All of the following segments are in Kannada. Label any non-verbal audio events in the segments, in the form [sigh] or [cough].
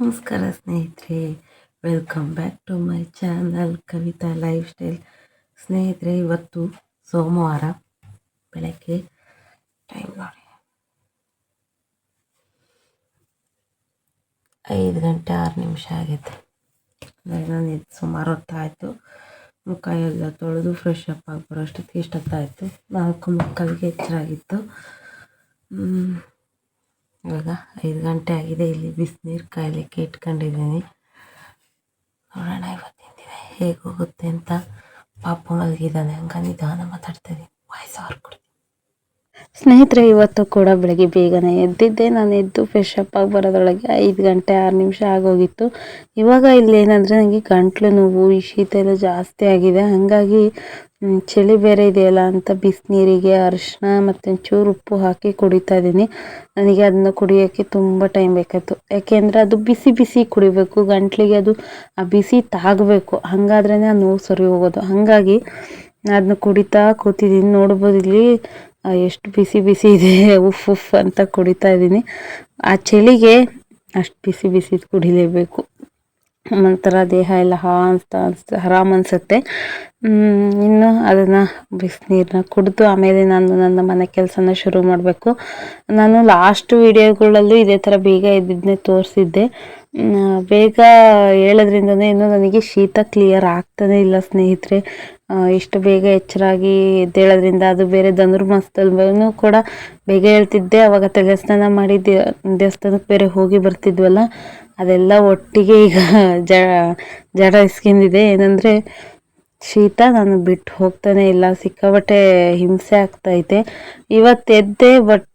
ನಮಸ್ಕಾರ ಸ್ನೇಹಿತರೆ welcome back to my channel Kavita lifestyle ಸ್ನೇಹಿತರೆ, ಇವತ್ತು ಸೋಮವಾರ, ಬೆಳಗ್ಗೆ ಟೈಮ್ ನೋಡಿ. ಐದು ಗಂಟೆ ಆರು ನಿಮಿಷ ಆಗೈತೆ ನಾನು ಇದು ಸುಮಾರು ಹೊತ್ತಾಯಿತು ಮುಖ ಎಲ್ಲ ತೊಳೆದು ಫ್ರೆಶ್ ಅಪ್ ಆಗಿ ಬರೋಷ್ಟೊತ್ತಿಗೆ ಇಷ್ಟೊತ್ತಾಯಿತು. ನಾಲ್ಕು ಮುಕ್ಕಾಲಿಗೆ ಎಚ್ಚರಾಗಿತ್ತು. ಇವಾಗ ಐದು ಗಂಟೆ ಆಗಿದೆ, ಇಲ್ಲಿ ಬಿಸಿನೀರು ಕಾಯಲಿಕ್ಕೆ ಇಟ್ಕೊಂಡಿದ್ದೀನಿ. ನೋಡೋಣ ಇವತ್ತಿನ ದಿನ ಹೇಗೆ ಹೋಗುತ್ತೆ ಅಂತ ಪಾಪ ಮಲಗಿದ್ದಾನೆ ಹಂಗ ನಿಧಾನ ಮಾತಾಡ್ತಾ ವಾಯ್ಸ್ ಅವ್ರು ಸ್ನೇಹಿತರೆ, ಇವತ್ತು ಕೂಡ ಬೆಳಗ್ಗೆ ಬೇಗನೆ ಎದ್ದಿದ್ದೆ. ನಾನು ಎದ್ದು ಫ್ರೆಶ್ ಅಪ್ ಆಗಿ ಬರೋದ್ರೊಳಗೆ ಐದು ಗಂಟೆ ಆರು ನಿಮಿಷ ಆಗೋಗಿತ್ತು ಇವಾಗ ಇಲ್ಲಿ ಏನಂದರೆ ನನಗೆ ಗಂಟ್ಲು ನೋವು, ಈ ಶೀತ ಎಲ್ಲ ಜಾಸ್ತಿ ಆಗಿದೆ. ಹಾಗಾಗಿ ಚಳಿ ಬೇರೆ ಇದೆಯಲ್ಲ ಅಂತ ಬಿಸಿನೀರಿಗೆ ಅರಿಶಿನ ಮತ್ತು ಒಂಚೂರು ಉಪ್ಪು ಹಾಕಿ ಕುಡಿತಾ ಇದ್ದೀನಿ. ನನಗೆ ಅದನ್ನ ಕುಡಿಯೋಕ್ಕೆ ತುಂಬ ಟೈಮ್ ಬೇಕಾಯ್ತು. ಯಾಕೆಂದರೆ ಅದು ಬಿಸಿ ಬಿಸಿ ಕುಡಿಬೇಕು, ಗಂಟ್ಲಿಗೆ ಅದು, ಆ ಬಿಸಿ ತಾಗಬೇಕು. ಹಾಗಾದ್ರೆ ಆ ನೋವು ಸರಿ ಹೋಗೋದು. ಹಾಗಾಗಿ ಅದನ್ನ ಕುಡಿತಾ ಕೂತಿದ್ದೀನಿ. ನೋಡ್ಬೋದು ಇಲ್ಲಿ ಎಷ್ಟು ಬಿಸಿ ಬಿಸಿ ಇದೆ. [laughs] ಉಫ್ ಉಫ್ ಅಂತ ಕುಡಿತಾ ಇದ್ದೀನಿ. ಆ ಚಳಿಗೆ ಅಷ್ಟು ಬಿಸಿ ಬಿಸಿ ಕುಡಿಲೇಬೇಕು. ಒಂಥರ ದೇಹ ಎಲ್ಲ ಹಾ ಅಂತ ಅನ್ಸ್ತ ಆರಾಮ್ ಅನ್ಸುತ್ತೆ. ಇನ್ನು ಅದನ್ನು ಬಿಸಿನೀರನ್ನ ಕುಡಿದು ಆಮೇಲೆ ನಾನು ನನ್ನ ಮನೆ ಕೆಲಸನ ಶುರು ಮಾಡಬೇಕು. ನಾನು ಲಾಸ್ಟ್ ವಿಡಿಯೋಗಳಲ್ಲೂ ಇದೇ ಥರ ಬೇಗ ಎದ್ದಿದ್ದನ್ನೇ ತೋರಿಸಿದ್ದೆ. ಬೇಗ ಹೇಳೋದ್ರಿಂದನೇ ಇನ್ನೂ ನನಗೆ ಶೀತ ಕ್ಲಿಯರ್ ಆಗ್ತಾನೆ ಇಲ್ಲ ಸ್ನೇಹಿತರೆ. ಇಷ್ಟು ಬೇಗ ಎಚ್ಚರಾಗಿ ಎದ್ದೇಳೋದ್ರಿಂದ ಅದು ಬೇರೆ ಧನುರ್ಮಾಸದಲ್ಲೂ ಕೂಡ ಬೇಗ ಹೇಳ್ತಿದ್ದೆ. ಅವಾಗ ತಲೆ ಸ್ನಾನ ಮಾಡಿ ದೇವಸ್ಥಾನಕ್ಕೆ ಬೇರೆ ಹೋಗಿ ಬರ್ತಿದ್ವಲ್ಲ. ಅದೆಲ್ಲ ಒಟ್ಟಿಗೆ ಈಗ ಜ, ಜಡ ಇಸ್ಕೊಂಡಿದೆ ಏನಂದರೆ, ಶೀತ ನಾನು ಬಿಟ್ಟು ಹೋಗ್ತಾನೆ ಇಲ್ಲ ಸಿಕ್ಕಾಬಟ್ಟೆ ಹಿಂಸೆ ಆಗ್ತೈತೆ. ಇವತ್ತು ಎದ್ದೆ, ಬಟ್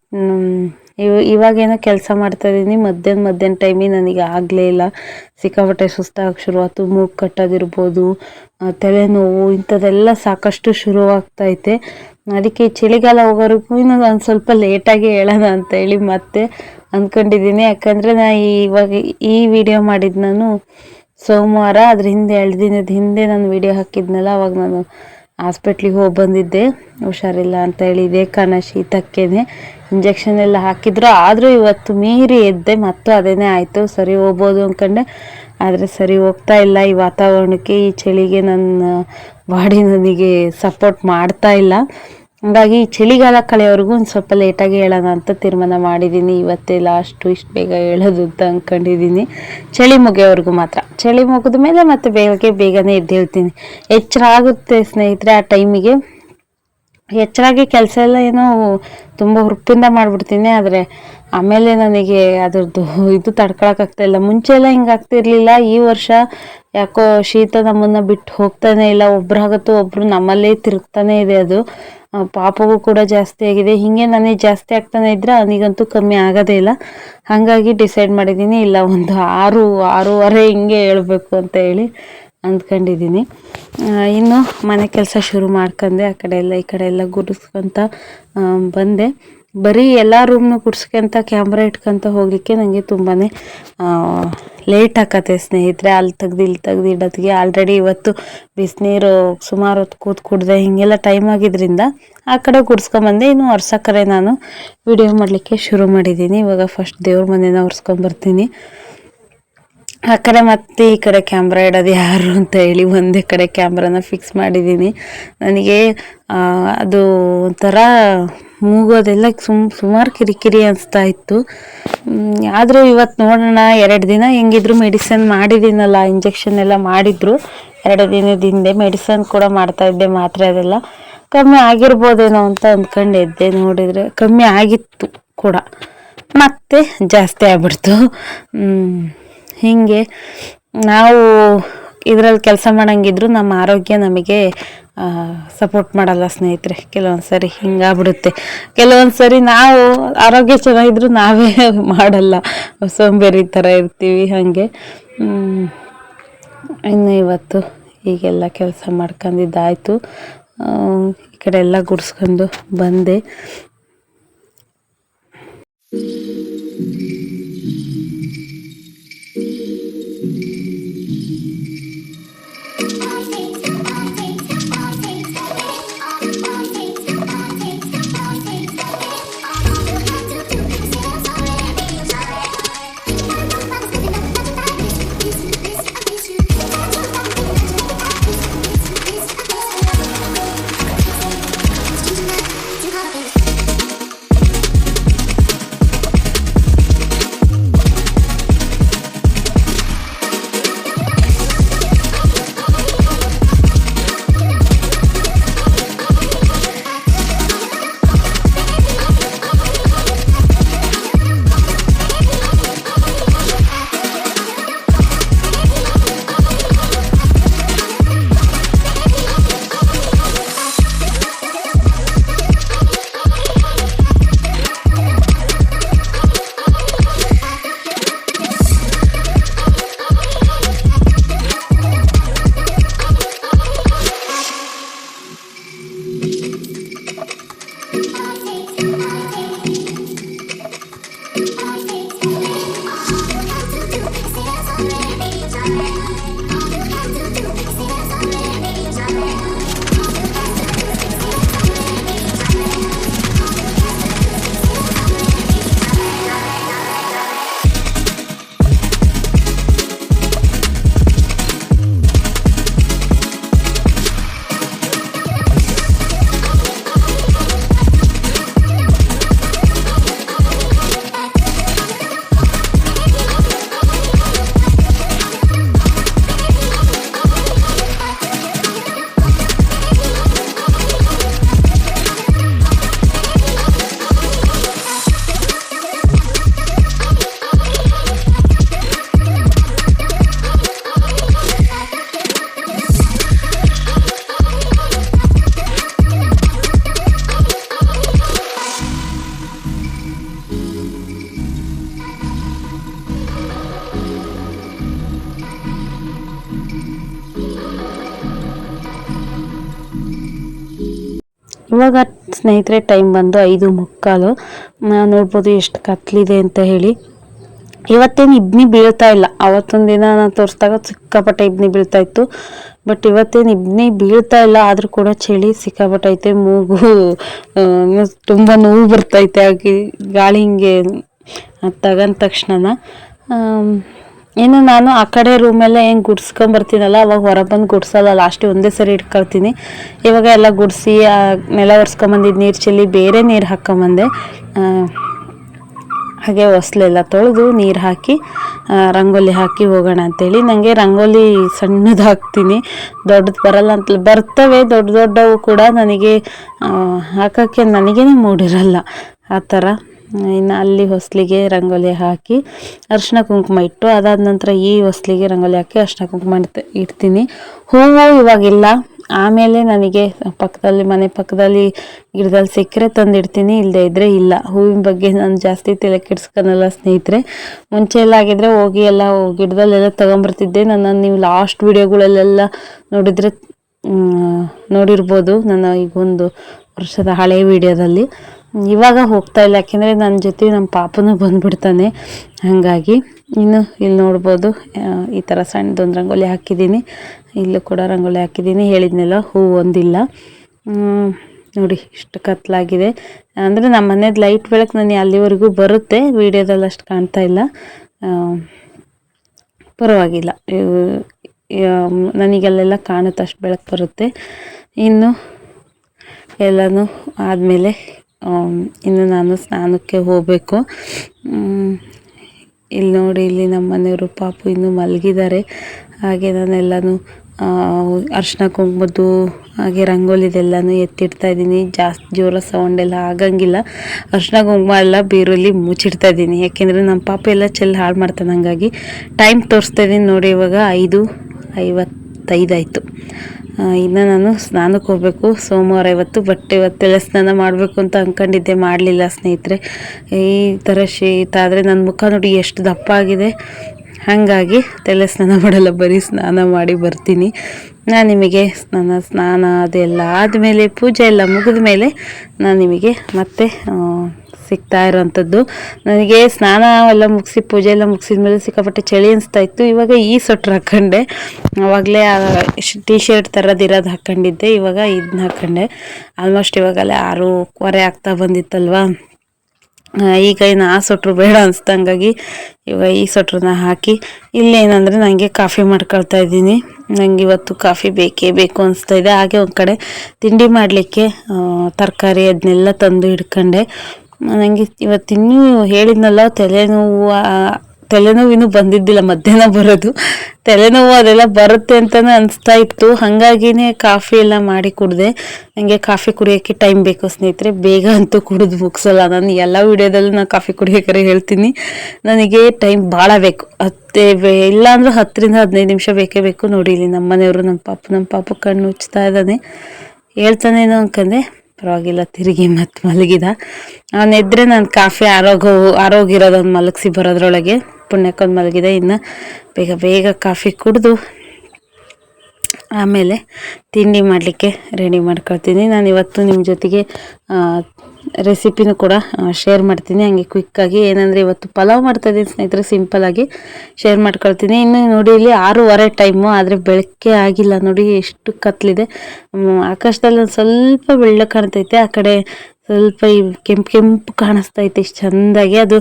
ಇವಾಗೇನೋ ಕೆಲಸ ಮಾಡ್ತಾ ಇದ್ದೀನಿ. ಮಧ್ಯಾಹ್ನ ಮಧ್ಯಾಹ್ನ ಟೈಮಿಗೆ ನನಗೆ ಆಗಲೇ ಇಲ್ಲ. ಸಿಕ್ಕಾಬಟ್ಟೆ ಸುಸ್ತಾಗಕ್ಕೆ ಶುರುವಾಯ್ತು ಮೂಗು ಕಟ್ಟೋದಿರ್ಬೋದು ತಲೆನೋವು ಇಂಥದ್ದೆಲ್ಲ ಸಾಕಷ್ಟು ಶುರುವಾಗ್ತೈತೆ. ಅದಕ್ಕೆ ಚಳಿಗಾಲ ಹೋಗೋರಿಗೂ ನಾನು ಒಂದು ಸ್ವಲ್ಪ ಲೇಟಾಗಿ ಹೇಳೋಣ ಅಂತ ಹೇಳಿ ಮತ್ತೆ ಅಂದ್ಕೊಂಡಿದ್ದೀನಿ ಯಾಕಂದರೆ ನಾ ಇವಾಗ ಈ ವಿಡಿಯೋ ಮಾಡಿದ್ದು ನಾನು ಸೋಮವಾರ, ಅದ್ರ ಹಿಂದೆ ಎರಡು ದಿನದ ಹಿಂದೆ ನಾನು ವಿಡಿಯೋ ಹಾಕಿದ್ನಲ್ಲ, ಅವಾಗ ನಾನು ಹಾಸ್ಪಿಟ್ಲಿಗೆ ಹೋಗಿ ಬಂದಿದ್ದೆ. ಹುಷಾರಿಲ್ಲ ಅಂತ ಹೇಳಿ ಇದೇ ಕಾರಣ ಶೀತಕ್ಕೇನೆ. ಇಂಜೆಕ್ಷನ್ ಎಲ್ಲ ಹಾಕಿದ್ರು, ಆದರೂ ಇವತ್ತು ಮೀರಿ ಎದ್ದೆ, ಮತ್ತು ಅದೇನೇ ಆಯಿತು, ಸರಿ ಹೋಗ್ಬೋದು ಅಂದ್ಕೊಂಡೆ ಆದರೆ ಸರಿ ಹೋಗ್ತಾ ಇಲ್ಲ, ಈ ವಾತಾವರಣಕ್ಕೆ, ಈ ಚಳಿಗೆ ನನ್ನ ಬಾಡಿ ನನಗೆ ಸಪೋರ್ಟ್ ಮಾಡ್ತಾ ಇಲ್ಲ. ಹಾಗಾಗಿ ಚಳಿಗಾಲ ಕಳೆಯವ್ರಿಗೂ ಒಂದು ಸ್ವಲ್ಪ ಲೇಟಾಗಿ ಹೇಳೋಣ ಅಂತ ತೀರ್ಮಾನ ಮಾಡಿದ್ದೀನಿ ಇವತ್ತೇ ಲಾಸ್ಟು ಇಷ್ಟು ಬೇಗ ಹೇಳೋದು ಅಂತ ಅಂದ್ಕೊಂಡಿದ್ದೀನಿ ಚಳಿ ಮುಗಿಯೋವರೆಗೂ ಮಾತ್ರ. ಚಳಿ ಮುಗಿದ ಮೇಲೆ ಮತ್ತೆ ಬೇಗಕ್ಕೆ ಬೇಗನೆ ಎದ್ದೇಳ್ತೀನಿ. ಎಚ್ಚರ ಆಗುತ್ತೆ ಸ್ನೇಹಿತರೆ ಆ ಟೈಮಿಗೆ ಹೆಚ್ಚರಾಗಿ ಕೆಲಸ ಎಲ್ಲ ಏನೋ ತುಂಬ ಹುರುಪಿಂದ ಮಾಡ್ಬಿಡ್ತೀನಿ, ಆದರೆ ಆಮೇಲೆ ನನಗೆ ಅದ್ರದ್ದು ಇದು ತಡ್ಕೊಳಕ್ಕಾಗ್ತಾ ಇಲ್ಲ. ಮುಂಚೆ ಎಲ್ಲ ಹಿಂಗೆ ಆಗ್ತಿರ್ಲಿಲ್ಲ. ಈ ವರ್ಷ ಯಾಕೋ ಶೀತ ನಮ್ಮನ್ನು ಬಿಟ್ಟು ಹೋಗ್ತಾನೆ ಇಲ್ಲ. ಒಬ್ರಾಗತ್ತೂ ಒಬ್ರು ನಮ್ಮಲ್ಲೇ ತಿರುಗ್ತಾನೆ ಇದೆ ಅದು. ಪಾಪವೂ ಕೂಡ ಜಾಸ್ತಿ ಆಗಿದೆ. ಹೀಗೆ ನನಗೆ ಜಾಸ್ತಿ ಆಗ್ತಾನೆ ಇದ್ರೆ ಅವನಿಗಂತೂ ಕಮ್ಮಿ ಆಗೋದೇ ಇಲ್ಲ. ಹಾಗಾಗಿ ಡಿಸೈಡ್ ಮಾಡಿದ್ದೀನಿ, ಇಲ್ಲ ಒಂದು ಆರು, ಆರೂವರೆ ಹಿಂಗೆ ಹೇಳಬೇಕು ಅಂತ ಹೇಳಿ ಅಂದ್ಕೊಂಡಿದ್ದೀನಿ. ಇನ್ನು ಮನೆ ಕೆಲಸ ಶುರು ಮಾಡ್ಕೊಂಡೆ ಆ ಕಡೆ ಎಲ್ಲ ಈ ಕಡೆ ಎಲ್ಲ ಗುಡಿಸ್ಕೊಂತ ಬಂದೆ. ಬರೀ ಎಲ್ಲ ರೂಮ್ನು ಗುಡ್ಸ್ಕೊಂತ ಕ್ಯಾಮ್ರಾ ಇಟ್ಕೊಂತ ಹೋಗಲಿಕ್ಕೆ ನನಗೆ ತುಂಬಾ ಲೇಟ್ ಆಕತ್ತೆ ಸ್ನೇಹಿತರೆ. ಅಲ್ಲಿ ತೆಗ್ದು ಇಲ್ಲಿ ತೆಗ್ದು ಇಡೋತ್ತಿಗೆ ಆಲ್ರೆಡಿ ಇವತ್ತು ಬಿಸಿನೀರು ಸುಮಾರು ಹೊತ್ತು ಕೂತ್ ಕುಡ್ದೆ, ಹೀಗೆಲ್ಲ ಟೈಮ್ ಆಗಿದ್ರಿಂದ ಆ ಕಡೆ ಗುಡ್ಸ್ಕೊಂಬಂದೆ. ಇನ್ನು ಹೊರ್ಸಕ್ಕರೆ ನಾನು ವಿಡಿಯೋ ಮಾಡಲಿಕ್ಕೆ ಶುರು ಮಾಡಿದ್ದೀನಿ. ಇವಾಗ ಫಸ್ಟ್ ದೇವ್ರ ಮನೆನ ಒರೆಸ್ಕೊಂಬರ್ತೀನಿ. ಆ ಕಡೆ ಮತ್ತೆ ಈ ಕಡೆ ಕ್ಯಾಮ್ರಾ ಇಡೋದು ಯಾರು ಅಂತ ಹೇಳಿ ಒಂದೇ ಕಡೆ ಕ್ಯಾಮ್ರಾನ ಫಿಕ್ಸ್ ಮಾಡಿದ್ದೀನಿ. ನನಗೆ ಅದು ಒಂಥರ ಮೂಗೋದೆಲ್ಲ ಸುಮ್, ಸುಮಾರು ಕಿರಿಕಿರಿ ಅನಿಸ್ತಾ ಇತ್ತು. ಆದರೂ ಇವತ್ತು ನೋಡೋಣ, ಎರಡು ದಿನ ಹೆಂಗಿದ್ರು ಮೆಡಿಸನ್ ಮಾಡಿದ್ದೀನಲ್ಲ ಇಂಜೆಕ್ಷನ್ ಎಲ್ಲ ಮಾಡಿದ್ರು. ಎರಡು ದಿನದ ಹಿಂದೆ ಮೆಡಿಸನ್ ಕೂಡ ಮಾಡ್ತಾ ಇದ್ದೆ, ಮಾತ್ರೆ ಅದೆಲ್ಲ. ಕಮ್ಮಿ ಆಗಿರ್ಬೋದೇನೋ ಅಂತ ಅಂದ್ಕೊಂಡಿದ್ದೆ ನೋಡಿದರೆ ಕಮ್ಮಿ ಆಗಿತ್ತು ಕೂಡ. ಮತ್ತೆ ಜಾಸ್ತಿ ಆಗ್ಬಿಡ್ತು. ಹೀಗೆ ನಾವು ಇದರಲ್ಲಿ ಕೆಲಸ ಮಾಡಂಗಿದ್ರು ನಮ್ಮ ಆರೋಗ್ಯ ನಮಗೆ ಸಪೋರ್ಟ್ ಮಾಡಲ್ಲ ಸ್ನೇಹಿತರೆ. ಕೆಲವೊಂದು ಸರಿ ಹಿಂಗಾಗ್ಬಿಡುತ್ತೆ. ಕೆಲವೊಂದು ಸರಿ ನಾವು ಆರೋಗ್ಯ ಚೆನ್ನಾಗಿದ್ರು ನಾವೇ [laughs] ಮಾಡಲ್ಲ. ಸೋಂಬೇರಿ ಥರ ಇರ್ತೀವಿ ಹಾಗೆ. ಇನ್ನು ಇವತ್ತು ಈಗೆಲ್ಲ ಕೆಲಸ ಮಾಡ್ಕೊಂಡಿದ್ದಾಯಿತು ಈ ಕಡೆ ಎಲ್ಲ ಗುಡಿಸ್ಕೊಂಡು ಬಂದೆ. ಸ್ನೇಹಿತರೆ, ಟೈಮ್ ಬಂದು ಐದು ಮುಕ್ಕಾಲು. ನೋಡ್ಬೋದು ಎಷ್ಟು ಕತ್ಲಿದೆ ಅಂತ ಹೇಳಿ. ಇವತ್ತೇನು ಇಬ್ನಿ ಬೀಳ್ತಾ ಇಲ್ಲ. ಅವತ್ತೊಂದು ದಿನ ನಾನು ತೋರಿಸಿದಾಗ ಸಿಕ್ಕಾಪಟ್ಟೆ ಇಬ್ನಿ ಬೀಳ್ತಾ ಇತ್ತು. ಬಟ್ ಇವತ್ತೇನು ಇಬ್ನಿ ಬೀಳ್ತಾ ಇಲ್ಲ. ಆದರೂ ಕೂಡ ಚಳಿ ಸಿಕ್ಕಾಪಟ್ಟೈತೆ. ಮೂಗು ತುಂಬ ನೋವು ಬರ್ತೈತೆ. ಆಗಿ ಗಾಳಿ ಹಿಂಗೆ ತಗಂದ ತಕ್ಷಣ ಇನ್ನು ನಾನು ಆ ಕಡೆ ರೂಮೆಲ್ಲ ಏನು ಗುಡ್ಸ್ಕೊಂಬರ್ತೀನಲ್ಲ ಅವಾಗ ಹೊರ ಬಂದು ಗುಡ್ಸಲ್ಲ ಲಾಸ್ಟಿಗೆ ಒಂದೇ ಸರಿ ಇಟ್ಕೊಳ್ತೀನಿ. ಇವಾಗ ಎಲ್ಲ ಗುಡಿಸಿ ನೆಲ ಒರೆಸ್ಕೊಂಬಂದಿದ್ದು ನೀರು ಚೆಲ್ಲಿ ಬೇರೆ ನೀರು ಹಾಕ್ಕೊಂಬಂದೆ ಹಾಗೆ ಹೊಸ್ಲೆಲ್ಲ ತೊಳೆದು ನೀರು ಹಾಕಿ ರಂಗೋಲಿ ಹಾಕಿ ಹೋಗೋಣ ಅಂತೇಳಿ. ನನಗೆ ರಂಗೋಲಿ ಸಣ್ಣದು ಹಾಕ್ತೀನಿ. ದೊಡ್ಡದು ಬರಲ್ಲ ಅಂತ ಬರ್ತವೆ, ದೊಡ್ಡ ದೊಡ್ಡವು ಕೂಡ ನನಗೆ ಹಾಕೋಕ್ಕೆ ನನಗೇನೆ ಮೂಡಿರಲ್ಲ. ಆ ಥರ. ಇನ್ನು ಅಲ್ಲಿ ಹೊಸಲಿಗೆ ರಂಗೋಲಿ ಹಾಕಿ ಅರ್ಶಿನ ಕುಂಕುಮ ಇಟ್ಟು, ಅದಾದ ನಂತರ ಈ ಹೊಸಲಿಗೆ ರಂಗೋಲಿ ಹಾಕಿ ಅರ್ಶಿನ ಕುಂಕುಮ ಇಡ್ತ- ಇಡ್ತೀನಿ. ಹೂವು ಇವಾಗಿಲ್ಲ. ಆಮೇಲೆ ನನಗೆ ಪಕ್ಕದಲ್ಲಿ, ಮನೆ ಪಕ್ಕದಲ್ಲಿ ಗಿಡದಲ್ಲಿ ಸಿಕ್ಕರೆ ತಂದಿಡ್ತೀನಿ. ಇಲ್ಲದೆ ಇದ್ದರೆ ಇಲ್ಲ. ಹೂವಿನ ಬಗ್ಗೆ ನಾನು ಜಾಸ್ತಿ ತಲೆ ಕೆಡ್ಸ್ಕೊಳಲ್ಲ ಸ್ನೇಹಿತರೆ. ಮುಂಚೆ ಎಲ್ಲ ಆಗಿದ್ರೆ ಹೋಗಿ ಎಲ್ಲ ಗಿಡದಲ್ಲೆಲ್ಲ ತೊಗೊಂಬರ್ತಿದ್ದೆ. ನನ್ನ ನೀವು ಲಾಸ್ಟ್ ವಿಡಿಯೋಗಳಲ್ಲೆಲ್ಲ ನೋಡಿದರೆ ನೋಡಿರ್ಬೋದು. ನನ್ನ ಈಗ ಒಂದು ವರ್ಷದ ಹಳೆ ವಿಡಿಯೋದಲ್ಲಿ. ಇವಾಗ ಹೋಗ್ತಾ ಇಲ್ಲ, ಯಾಕೆಂದರೆ ನನ್ನ ಜೊತೆ ನಮ್ಮ ಪಾಪನೂ ಬಂದ್ಬಿಡ್ತಾನೆ. ಹಾಗಾಗಿ ಇನ್ನು ಇಲ್ಲಿ ನೋಡ್ಬೋದು ಈ ಥರ ಸಣ್ಣದೊಂದು ರಂಗೋಲಿ ಹಾಕಿದ್ದೀನಿ. ಇಲ್ಲೂ ಕೂಡ ರಂಗೋಲಿ ಹಾಕಿದ್ದೀನಿ, ಹೇಳಿದ್ನಲ್ಲ, ಹೂ ಒಂದಿಲ್ಲ. ನೋಡಿ, ಇಷ್ಟು ಕತ್ಲಾಗಿದೆ. ಅಂದರೆ ನಮ್ಮ ಮನೇದು ಲೈಟ್ ಬೆಳಕು ನಾನು ಅಲ್ಲಿವರೆಗೂ ಬರುತ್ತೆ, ವಿಡಿಯೋದಲ್ಲಿ ಅಷ್ಟು ಕಾಣ್ತಾ ಇಲ್ಲ. ಪರವಾಗಿಲ್ಲ. ನನಗಲ್ಲೆಲ್ಲ ಕಾಣುತ್ತೆ ಅಷ್ಟು ಬೆಳಕು ಬರುತ್ತೆ. ಇನ್ನು ಎಲ್ಲನೂ ಆದಮೇಲೆ ಇನ್ನು ನಾನು ಸ್ನಾನಕ್ಕೆ ಹೋಗಬೇಕು. ಇಲ್ಲಿ ನೋಡಿ, ಇಲ್ಲಿ ನಮ್ಮ ಮನೆಯವರು ಪಾಪು ಇನ್ನೂ ಮಲಗಿದ್ದಾರೆ. ಹಾಗೆ ನಾನೆಲ್ಲನೂ ಅರ್ಶಿನ ಕುಂಕುಮದ್ದು, ಹಾಗೆ ರಂಗೋಲಿದೆಲ್ಲನೂ ಎತ್ತಿಡ್ತಾ ಇದ್ದೀನಿ. ಜಾಸ್ತಿ ಜೋರ ಸೌಂಡ್ ಎಲ್ಲ ಆಗಂಗಿಲ್ಲ. ಅರ್ಶಿನ ಕುಂಕುಮ ಎಲ್ಲ ಬೀರಲ್ಲಿ ಮುಚ್ಚಿಡ್ತಾ ಇದ್ದೀನಿ. ಯಾಕೆಂದರೆ ನಮ್ಮ ಪಾಪ ಎಲ್ಲ ಚೆಲ್ಲಿ ಹಾಳು ಮಾಡ್ತಾನೆ ಹಂಗಾಗಿ. ಟೈಮ್ ತೋರಿಸ್ತಾ ಇದ್ದೀನಿ ನೋಡಿ ಇವಾಗ ಐದು ಐವತ್ತೈದು ಆಯಿತು. ಇನ್ನು ನಾನು ಸ್ನಾನಕ್ಕೆ ಹೋಗಬೇಕು. ಸೋಮವಾರ ಇವತ್ತು ಬಟ್ ಇವತ್ತೆಲ್ಲ ಸ್ನಾನ ಮಾಡಬೇಕು ಅಂತ ಅಂದ್ಕೊಂಡಿದ್ದೆ ಮಾಡಲಿಲ್ಲ ಸ್ನೇಹಿತರೆ. ಈ ಥರ ಶೀತ ಆದರೆ ನನ್ನ ಮುಖ ನೋಡಿ ಎಷ್ಟು ದಪ್ಪ ಆಗಿದೆ. ಹಾಗಾಗಿ ತಲೆ ಸ್ನಾನ ಮಾಡಲ್ಲ, ಬರೀ ಸ್ನಾನ ಮಾಡಿ ಬರ್ತೀನಿ. ನಾನು ನಿಮಗೆ ಸ್ನಾನ ಸ್ನಾನ ಅದೆಲ್ಲ ಆದಮೇಲೆ, ಪೂಜೆ ಎಲ್ಲ ಮುಗಿದ ಮೇಲೆ ನಾನು ನಿಮಗೆ ಮತ್ತೆ ಸಿಗ್ತಾ ಇರೋವಂಥದ್ದು ನನಗೆ ಸ್ನಾನ ಎಲ್ಲ ಮುಗಿಸಿ, ಪೂಜೆ ಎಲ್ಲ ಮುಗಿಸಿದ ಮೇಲೆ ಸಿಕ್ಕಾಪಟ್ಟೆ ಚಳಿ ಅನಿಸ್ತಾ ಇತ್ತು. ಇವಾಗ ಈ ಸ್ವೆಟ್ರ್ ಹಾಕ್ಕೊಂಡೆ ಆವಾಗಲೇ ಟಿ ಶರ್ಟ್ ಥರದ್ದು ಇರೋದು ಹಾಕ್ಕೊಂಡಿದ್ದೆ ಇವಾಗ ಇದನ್ನ ಹಾಕ್ಕೊಂಡೆ ಆಲ್ಮೋಸ್ಟ್ ಇವಾಗಲೇ ಆರೂವರೆ ಆಗ್ತಾ ಬಂದಿತ್ತಲ್ವಾ? ಈಗ ಏನು ಆ ಸೊಟ್ರು ಬೇಡ ಅನಿಸ್ತು ಇವಾಗ ಈ ಸೊಟ್ರನ್ನ ಹಾಕಿ ಇಲ್ಲೇನಂದರೆ ನನಗೆ ಕಾಫಿ ಮಾಡ್ಕೊಳ್ತಾ ಇದ್ದೀನಿ. ನನಗೆ ಇವತ್ತು ಕಾಫಿ ಬೇಕೇ ಬೇಕು ಅನಿಸ್ತಾ ಇದೆ. ಹಾಗೆ ಒಂದು ಕಡೆ ತಿಂಡಿ ಮಾಡಲಿಕ್ಕೆ ತರಕಾರಿ ಅದನ್ನೆಲ್ಲ ತಂದು ಹಿಡ್ಕೊಂಡೆ. ನನಗೆ ಇವತ್ತಿನ್ನೂ ಹೇಳಿದ್ನಲ್ಲ, ತಲೆನೋವು ತಲೆನೋವಿನೂ ತಲೆನೋವು ಬಂದಿದ್ದಿಲ್ಲ, ಮಧ್ಯಾಹ್ನ ಬರೋದು. ತಲೆನೋವು ಅದೆಲ್ಲ ಬರುತ್ತೆ ಅಂತಲೇ ಅನಿಸ್ತಾ ಇತ್ತು. ಹಾಗಾಗಿನೇ ಕಾಫಿ ಎಲ್ಲ ಮಾಡಿ ಕುಡಿದೆ. ನನಗೆ ಕಾಫಿ ಕುಡಿಯೋಕ್ಕೆ ಟೈಮ್ ಬೇಕು ಸ್ನೇಹಿತರೆ. ಬೇಗ ಅಂತೂ ಕುಡಿದು ಮುಗಿಸಲ್ಲ. ನಾನು ಎಲ್ಲ ವಿಡಿಯೋದಲ್ಲೂ ನಾನು ಕಾಫಿ ಕುಡಿಯೋಕೆ ಹೇಳ್ತೀನಿ. ನನಗೆ ಟೈಮ್ ಭಾಳ ಬೇಕು. ಹತ್ತೆ ಇಲ್ಲ ಅಂದ್ರೆ ಹತ್ತರಿಂದ ಹದಿನೈದು ನಿಮಿಷ ಬೇಕೇ ಬೇಕು. ನೋಡಿ, ಇಲ್ಲಿ ನಮ್ಮ ಮನೆಯವರು ನಮ್ಮ ಪಾಪು ನಮ್ಮ ಪಾಪು ಕಣ್ಣು ಉಚ್ತಾ ಇದ್ದಾನೆ. ಹೇಳ್ತಾನೇನೋ ಅನ್ಕಂದೆ ಪರವಾಗಿಲ್ಲ, ತಿರುಗಿ ಮತ್ತೆ ಮಲಗಿದ. ಅವನೆದ್ರೆ ನಾನು ಕಾಫಿ ಆರೋಗ್ಯ ಇರೋದೊಂದು ಮಲಗಿಸಿ ಬರೋದ್ರೊಳಗೆ ಪುಣ್ಯಕ್ಕೊಂದು ಮಲಗಿದೆ. ಇನ್ನು ಬೇಗ ಬೇಗ ಕಾಫಿ ಕುಡಿದು ಆಮೇಲೆ ತಿಂಡಿ ಮಾಡಲಿಕ್ಕೆ ರೆಡಿ ಮಾಡ್ಕೊಳ್ತೀನಿ. ನಾನು ಇವತ್ತು ನಿಮ್ಮ ಜೊತೆಗೆ ರೆಸಿಪಿನೂ ಕೂಡ ಶೇರ್ ಮಾಡ್ತೀನಿ. ಹಂಗೆ ಕ್ವಿಕ್ಕಾಗಿ ಏನಂದರೆ ಇವತ್ತು ಪಲಾವ್ ಮಾಡ್ತಾಯಿದ್ದೀನಿ ಸ್ನೇಹಿತರೆ ಸಿಂಪಲಾಗಿ ಶೇರ್ ಮಾಡ್ಕೊಳ್ತೀನಿ. ಇನ್ನು ನೋಡಿ ಇಲ್ಲಿ ಆರೂವರೆ ಟೈಮು ಆದರೆ ಬೆಳಗ್ಗೆ ಆಗಿಲ್ಲ. ನೋಡಿ ಎಷ್ಟು ಕತ್ಲಿದೆ. ಆಕಾಶದಲ್ಲಿ ಒಂದು ಸ್ವಲ್ಪ ಬೆಳ್ಳ ಕಾಣ್ತೈತೆ. ಆ ಕಡೆ ಸ್ವಲ್ಪ ಈ ಕೆಂಪು ಕೆಂಪು ಇತ್ತು ಇಷ್ಟು ಚೆಂದಾಗಿ. ಅದು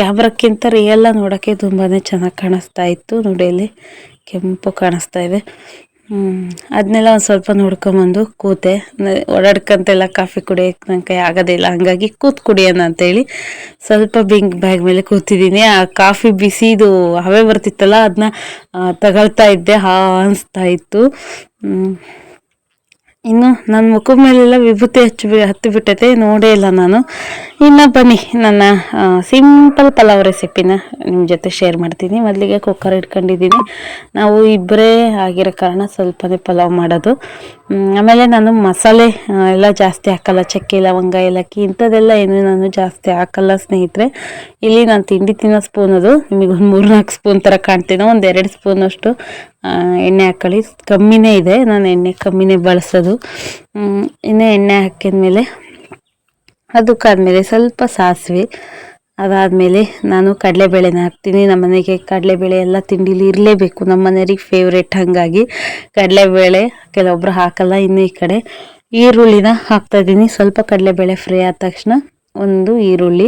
ಕ್ಯಾಮ್ರಕ್ಕಿಂತ ರಿಯಲ್ಲ ನೋಡೋಕ್ಕೆ ತುಂಬಾ ಚೆನ್ನಾಗಿ ಕಾಣಿಸ್ತಾ ಇತ್ತು. ನೋಡಿ ಇಲ್ಲಿ ಕೆಂಪು ಕಾಣಿಸ್ತಾ ಇದೆ. ಅದನ್ನೆಲ್ಲ ಒಂದು ಸ್ವಲ್ಪ ನೋಡ್ಕೊಂಬಂದು ಕೂತೆ. ಓಡಾಡ್ಕಂತೆಲ್ಲ ಕಾಫಿ ಕುಡಿಯೋಕೆ ನನ್ನ ಕೈ ಆಗೋದಿಲ್ಲ ಹಂಗಾಗಿ ಕೂತ್ ಕುಡಿಯೋಣ ಅಂತೇಳಿ ಸ್ವಲ್ಪ ಬಿಂಕ್ ಬ್ಯಾಗ್ ಮೇಲೆ ಕೂತಿದ್ದೀನಿ. ಆ ಕಾಫಿ ಬಿಸಿದು ಹವೆ ಬರ್ತಿತ್ತಲ್ಲ ಅದನ್ನ ತಗೊಳ್ತಾ ಇದ್ದೆ. ಹಾ, ಅನಿಸ್ತಾ ಇತ್ತು. ಇನ್ನು ನನ್ನ ಮುಖದ ಮೇಲೆಲ್ಲ ವಿಭೂತಿ ಹಚ್ಚಿ ಹತ್ತಿ ಬಿಟ್ಟೈತೆ, ನೋಡೇ ಇಲ್ಲ ನಾನು. ಇನ್ನು ಬನ್ನಿ, ನನ್ನ ಸಿಂಪಲ್ ಪಲಾವ್ ರೆಸಿಪಿನ ನಿಮ್ಮ ಜೊತೆ ಶೇರ್ ಮಾಡ್ತೀನಿ. ಮೊದಲಿಗೆ ಕುಕ್ಕರ್ ಇಟ್ಕೊಂಡಿದ್ದೀನಿ. ನಾವು ಇಬ್ಬರೇ ಆಗಿರೋ ಕಾರಣ ಸ್ವಲ್ಪನೇ ಪಲಾವ್ ಮಾಡೋದು. ಆಮೇಲೆ ನಾನು ಮಸಾಲೆ ಎಲ್ಲ ಜಾಸ್ತಿ ಹಾಕಲ್ಲ. ಚಕ್ಕೆ, ಲವಂಗ, ಏಲಕ್ಕಿ, ಇಂಥದ್ದೆಲ್ಲ ಏನು ನಾನು ಜಾಸ್ತಿ ಹಾಕಲ್ಲ ಸ್ನೇಹಿತರೆ. ಇಲ್ಲಿ ನಾನು ತಿಂಡಿ ತಿನ್ನೋ ಸ್ಪೂನ್ ಅದು. ನಿಮಗೆ ಒಂದು ಮೂರು ನಾಲ್ಕು ಸ್ಪೂನ್ ಥರ ಕಾಣ್ತೀನೋ, ಒಂದು ಎರಡು ಸ್ಪೂನಷ್ಟು ಎಣ್ಣೆ ಹಾಕೊಳ್ಳಿ. ಕಮ್ಮಿನೇ ಇದೆ. ನಾನು ಎಣ್ಣೆ ಕಮ್ಮಿನೇ ಬಳಸೋದು. ಇನ್ನು ಎಣ್ಣೆ ಹಾಕಿದ್ಮೇಲೆ ಅದಕ್ಕಾದ್ಮೇಲೆ ಸ್ವಲ್ಪ ಸಾಸಿವೆ. ಅದಾದಮೇಲೆ ನಾನು ಕಡಲೆಬೇಳೆನ ಹಾಕ್ತೀನಿ. ನಮ್ಮ ಮನೆಗೆ ಕಡಲೆಬೇಳೆ ಎಲ್ಲ ತಿಂಡಿಲಿ ಇರಲೇಬೇಕು. ನಮ್ಮ ಮನೆಯವ್ರಿಗೆ ಫೇವ್ರೇಟ್ ಹಾಗಾಗಿ ಕಡಲೆಬೇಳೆ ಕೆಲವೊಬ್ರು ಹಾಕಲ್ಲ. ಇನ್ನು ಈ ಕಡೆ ಈರುಳ್ಳಿನ ಹಾಕ್ತಾ ಇದ್ದೀನಿ. ಸ್ವಲ್ಪ ಕಡಲೆಬೇಳೆ ಫ್ರೈ ಆದ ತಕ್ಷಣ ಒಂದು ಈರುಳ್ಳಿ.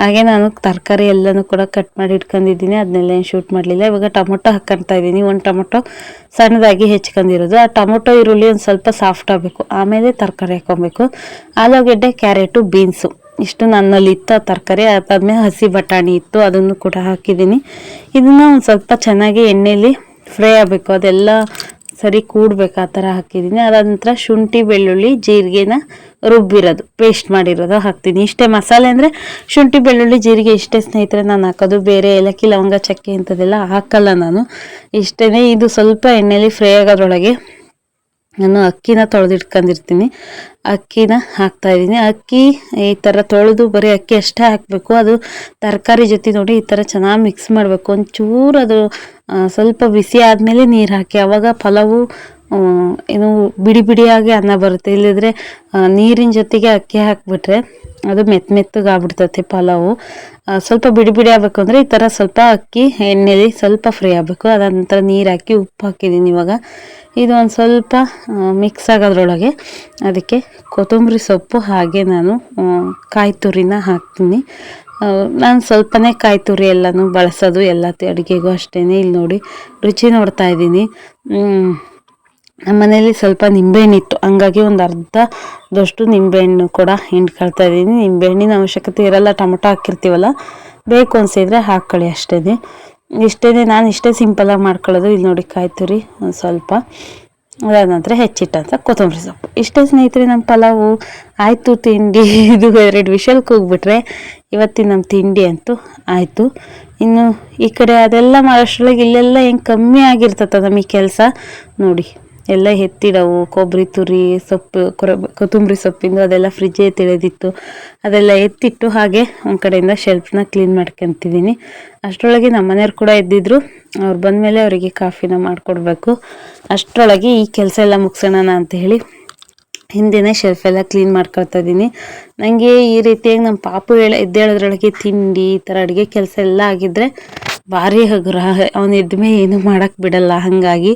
ಹಾಗೆ ನಾನು ತರಕಾರಿ ಎಲ್ಲನೂ ಕೂಡ ಕಟ್ ಮಾಡಿ ಇಟ್ಕೊಂಡಿದ್ದೀನಿ. ಅದನ್ನೆಲ್ಲ ಏನು ಶೂಟ್ ಮಾಡಲಿಲ್ಲ. ಇವಾಗ ಟೊಮೊಟೊ ಹಾಕ್ಕೊಂತಾ ಇದ್ದೀನಿ. ಒಂದು ಟೊಮೊಟೊ ಸಣ್ಣದಾಗಿ ಹೆಚ್ಕೊಂಡಿರೋದು ಆ ಟೊಮೊಟೊ, ಈರುಳ್ಳಿ ಒಂದು ಸ್ವಲ್ಪ ಸಾಫ್ಟ್ ಆಗಬೇಕು. ಆಮೇಲೆ ತರಕಾರಿ ಹಾಕ್ಕೊಬೇಕು. ಆಲೂಗೆಡ್ಡೆ, ಕ್ಯಾರೆಟು, ಬೀನ್ಸು. ಇಷ್ಟು ನನ್ನಲ್ಲಿ ಇತ್ತು ತರಕಾರಿ. ಅದಾದ್ಮೇಲೆ ಹಸಿ ಬಟಾಣಿ ಇತ್ತು. ಅದನ್ನು ಕೂಡ ಹಾಕಿದ್ದೀನಿ. ಇದನ್ನು ಒಂದು ಸ್ವಲ್ಪ ಚೆನ್ನಾಗಿ ಎಣ್ಣೆಯಲ್ಲಿ ಫ್ರೈ ಆಗಬೇಕು. ಅದೆಲ್ಲ ಸರಿ ಕೂಡ್ಬೇಕು ಆ ಥರ ಹಾಕಿದ್ದೀನಿ. ಅದಾದ ನಂತರ ಶುಂಠಿ, ಬೆಳ್ಳುಳ್ಳಿ, ಜೀರಿಗೆನ ರುಬ್ಬಿರೋದು. ಪೇಸ್ಟ್ ಮಾಡಿರೋದು ಹಾಕ್ತೀನಿ. ಇಷ್ಟೇ ಮಸಾಲೆ ಅಂದರೆ ಶುಂಠಿ, ಬೆಳ್ಳುಳ್ಳಿ, ಜೀರಿಗೆ ಇಷ್ಟೇ ಸ್ನೇಹಿತರೆ ನಾನು ಹಾಕೋದು. ಬೇರೆ ಏಲಕ್ಕಿ, ಲವಂಗ, ಚಕ್ಕೆ ಇಂಥದ್ದೆಲ್ಲ ಹಾಕಲ್ಲ ನಾನು. ಇಷ್ಟೇ ಇದು ಸ್ವಲ್ಪ ಎಣ್ಣೆಯಲ್ಲಿ ಫ್ರೈ ಆಗೋದ್ರೊಳಗೆ ನಾನು ಅಕ್ಕಿನ ತೊಳೆದಿಟ್ಕೊಂಡಿರ್ತೀನಿ. ಅಕ್ಕಿನ ಹಾಕ್ತಾ ಇದ್ದೀನಿ. ಅಕ್ಕಿ ಈ ಥರ ತೊಳೆದು ಬರೀ ಅಕ್ಕಿ ಅಷ್ಟೇ ಹಾಕಬೇಕು. ಅದು ತರಕಾರಿ ಜೊತೆ ನೋಡಿ ಈ ಥರ ಚೆನ್ನಾಗಿ ಮಿಕ್ಸ್ ಮಾಡಬೇಕು. ಒಂಚೂರು ಅದು ಸ್ವಲ್ಪ ಬಿಸಿ ಆದಮೇಲೆ ನೀರು ಹಾಕಿ. ಆವಾಗ ಪಲಾವು ಏನು ಬಿಡಿ ಬಿಡಿಯಾಗಿ ಅನ್ನ ಬರುತ್ತೆ. ಇಲ್ಲದ್ರೆ ನೀರಿನ ಜೊತೆಗೆ ಅಕ್ಕಿ ಹಾಕಿಬಿಟ್ರೆ ಅದು ಮೆತ್ತ ಮೆತ್ತಗೆ ಆಗ್ಬಿಡ್ತೈತೆ ಪಲಾವು. ಸ್ವಲ್ಪ ಬಿಡಿ ಬಿಡಿ ಆಗಬೇಕು ಅಂದರೆ ಈ ಥರ ಸ್ವಲ್ಪ ಅಕ್ಕಿ ಎಣ್ಣೆಲಿ ಸ್ವಲ್ಪ ಫ್ರೈ ಆಗಬೇಕು. ಅದಾದ ನಂತರ ನೀರು ಹಾಕಿ ಉಪ್ಪು ಹಾಕಿದ್ದೀನಿ ಇವಾಗ. ಇದು ಒಂದು ಸ್ವಲ್ಪ ಮಿಕ್ಸ್ ಆಗೋದ್ರೊಳಗೆ ಅದಕ್ಕೆ ಕೊತ್ತಂಬರಿ ಸೊಪ್ಪು ಹಾಗೆ ನಾನು ಕಾಯಿ ತುರಿನ ಹಾಕ್ತೀನಿ. ನಾನು ಸ್ವಲ್ಪನೇ ಕಾಯಿ ತುರಿ ಎಲ್ಲನೂ ಬಳಸೋದು, ಎಲ್ಲ ಅಡುಗೆಗೂ ಅಷ್ಟೇ ಇಲ್ಲಿ ನೋಡಿ, ರುಚಿ ನೋಡ್ತಾ ಇದ್ದೀನಿ. ನಮ್ಮ ಮನೇಲಿ ಸ್ವಲ್ಪ ನಿಂಬೆಹಣ್ಣಿತ್ತು. ಹಂಗಾಗಿ ಒಂದು ಅರ್ಧದಷ್ಟು ನಿಂಬೆಹಣ್ಣು ಕೂಡ ಹಿಂಡ್ಕೊಳ್ತಾ ಇದ್ದೀನಿ. ನಿಂಬೆಹಣ್ಣಿನ ಅವಶ್ಯಕತೆ ಇರಲ್ಲ, ಟೊಮೊಟೊ ಹಾಕಿರ್ತೀವಲ್ಲ, ಬೇಕು ಅನ್ಸಿದ್ರೆ ಹಾಕ್ಕೊಳ್ಳಿ ಅಷ್ಟೇ ಇಷ್ಟೇ ನಾನು ಇಷ್ಟೇ ಸಿಂಪಲಾಗಿ ಮಾಡ್ಕೊಳ್ಳೋದು. ಇಲ್ಲಿ ನೋಡಿ ಕಾಯ್ತು ತುರಿ ಒಂದು ಸ್ವಲ್ಪ. ಅದಾದ ನಂತರ ಹೆಚ್ಚಿಟ್ಟಂತ ಕೊತ್ತಂಬರಿ ಸೊಪ್ಪು. ಇಷ್ಟೇ ಸ್ನೇಹಿತರೆ ನಮ್ಮ ಪಲಾವು ಆಯಿತು ತಿಂಡಿ. [laughs] ಇದು ಎರಡು ವಿಷಲ್ ಕೂಗ್ಬಿಟ್ರೆ ಇವತ್ತಿನ ನಮ್ಮ ತಿಂಡಿ ಅಂತೂ ಆಯಿತು. ಇನ್ನು ಈ ಕಡೆ ಅದೆಲ್ಲ ಮಹಾರಾಷ್ಟ್ರದಾಗ ಇಲ್ಲೆಲ್ಲ ಹೆಂಗೆ ಕಮ್ಮಿ ಆಗಿರ್ತದ ನಮಗೆ ಕೆಲಸ? ನೋಡಿ. ಎಲ್ಲ ಎತ್ತಿಡವು ಕೊಬ್ಬರಿ ತುರಿ, ಸೊಪ್ಪು ಕೊತ್ತಂಬರಿ ಸೊಪ್ಪಿಂದು ಅದೆಲ್ಲ ಫ್ರಿಜ್ಜೇ ತಿಳಿದಿತ್ತು ಅದೆಲ್ಲ ಎತ್ತಿಟ್ಟು ಹಾಗೆ ಒಂದು ಕಡೆಯಿಂದ ಶೆಲ್ಫ್ನ ಕ್ಲೀನ್ ಮಾಡ್ಕೊತಿದ್ದೀನಿ. ಅಷ್ಟರೊಳಗೆ ನಮ್ಮ ಮನೆಯವ್ರು ಕೂಡ ಎದ್ದಿದ್ರು. ಅವ್ರು ಬಂದಮೇಲೆ ಅವರಿಗೆ ಕಾಫಿನ ಮಾಡಿಕೊಡ್ಬೇಕು. ಅಷ್ಟರೊಳಗೆ ಈ ಕೆಲಸ ಎಲ್ಲ ಮುಗಿಸೋಣ ಅಂತ ಹೇಳಿ ಹಿಂದೆನೇ ಶೆಲ್ಫ್ ಎಲ್ಲ ಕ್ಲೀನ್ ಮಾಡ್ಕೊಳ್ತಾ ಇದ್ದೀನಿ. ನನಗೆ ಈ ರೀತಿಯಾಗಿ ನಮ್ಮ ಪಾಪು ಹೇಳ, ಎದ್ದೇಳೋದ್ರೊಳಗೆ ತಿಂಡಿ, ಈ ಥರ ಅಡುಗೆ ಕೆಲಸ ಎಲ್ಲ ಆಗಿದ್ರೆ ಭಾರಿ ಹಗುರ. ಅವನ ಇದ್ಮೆ ಏನು ಮಾಡಕ್ ಬಿಡಲ್ಲ. ಹಾಗಾಗಿ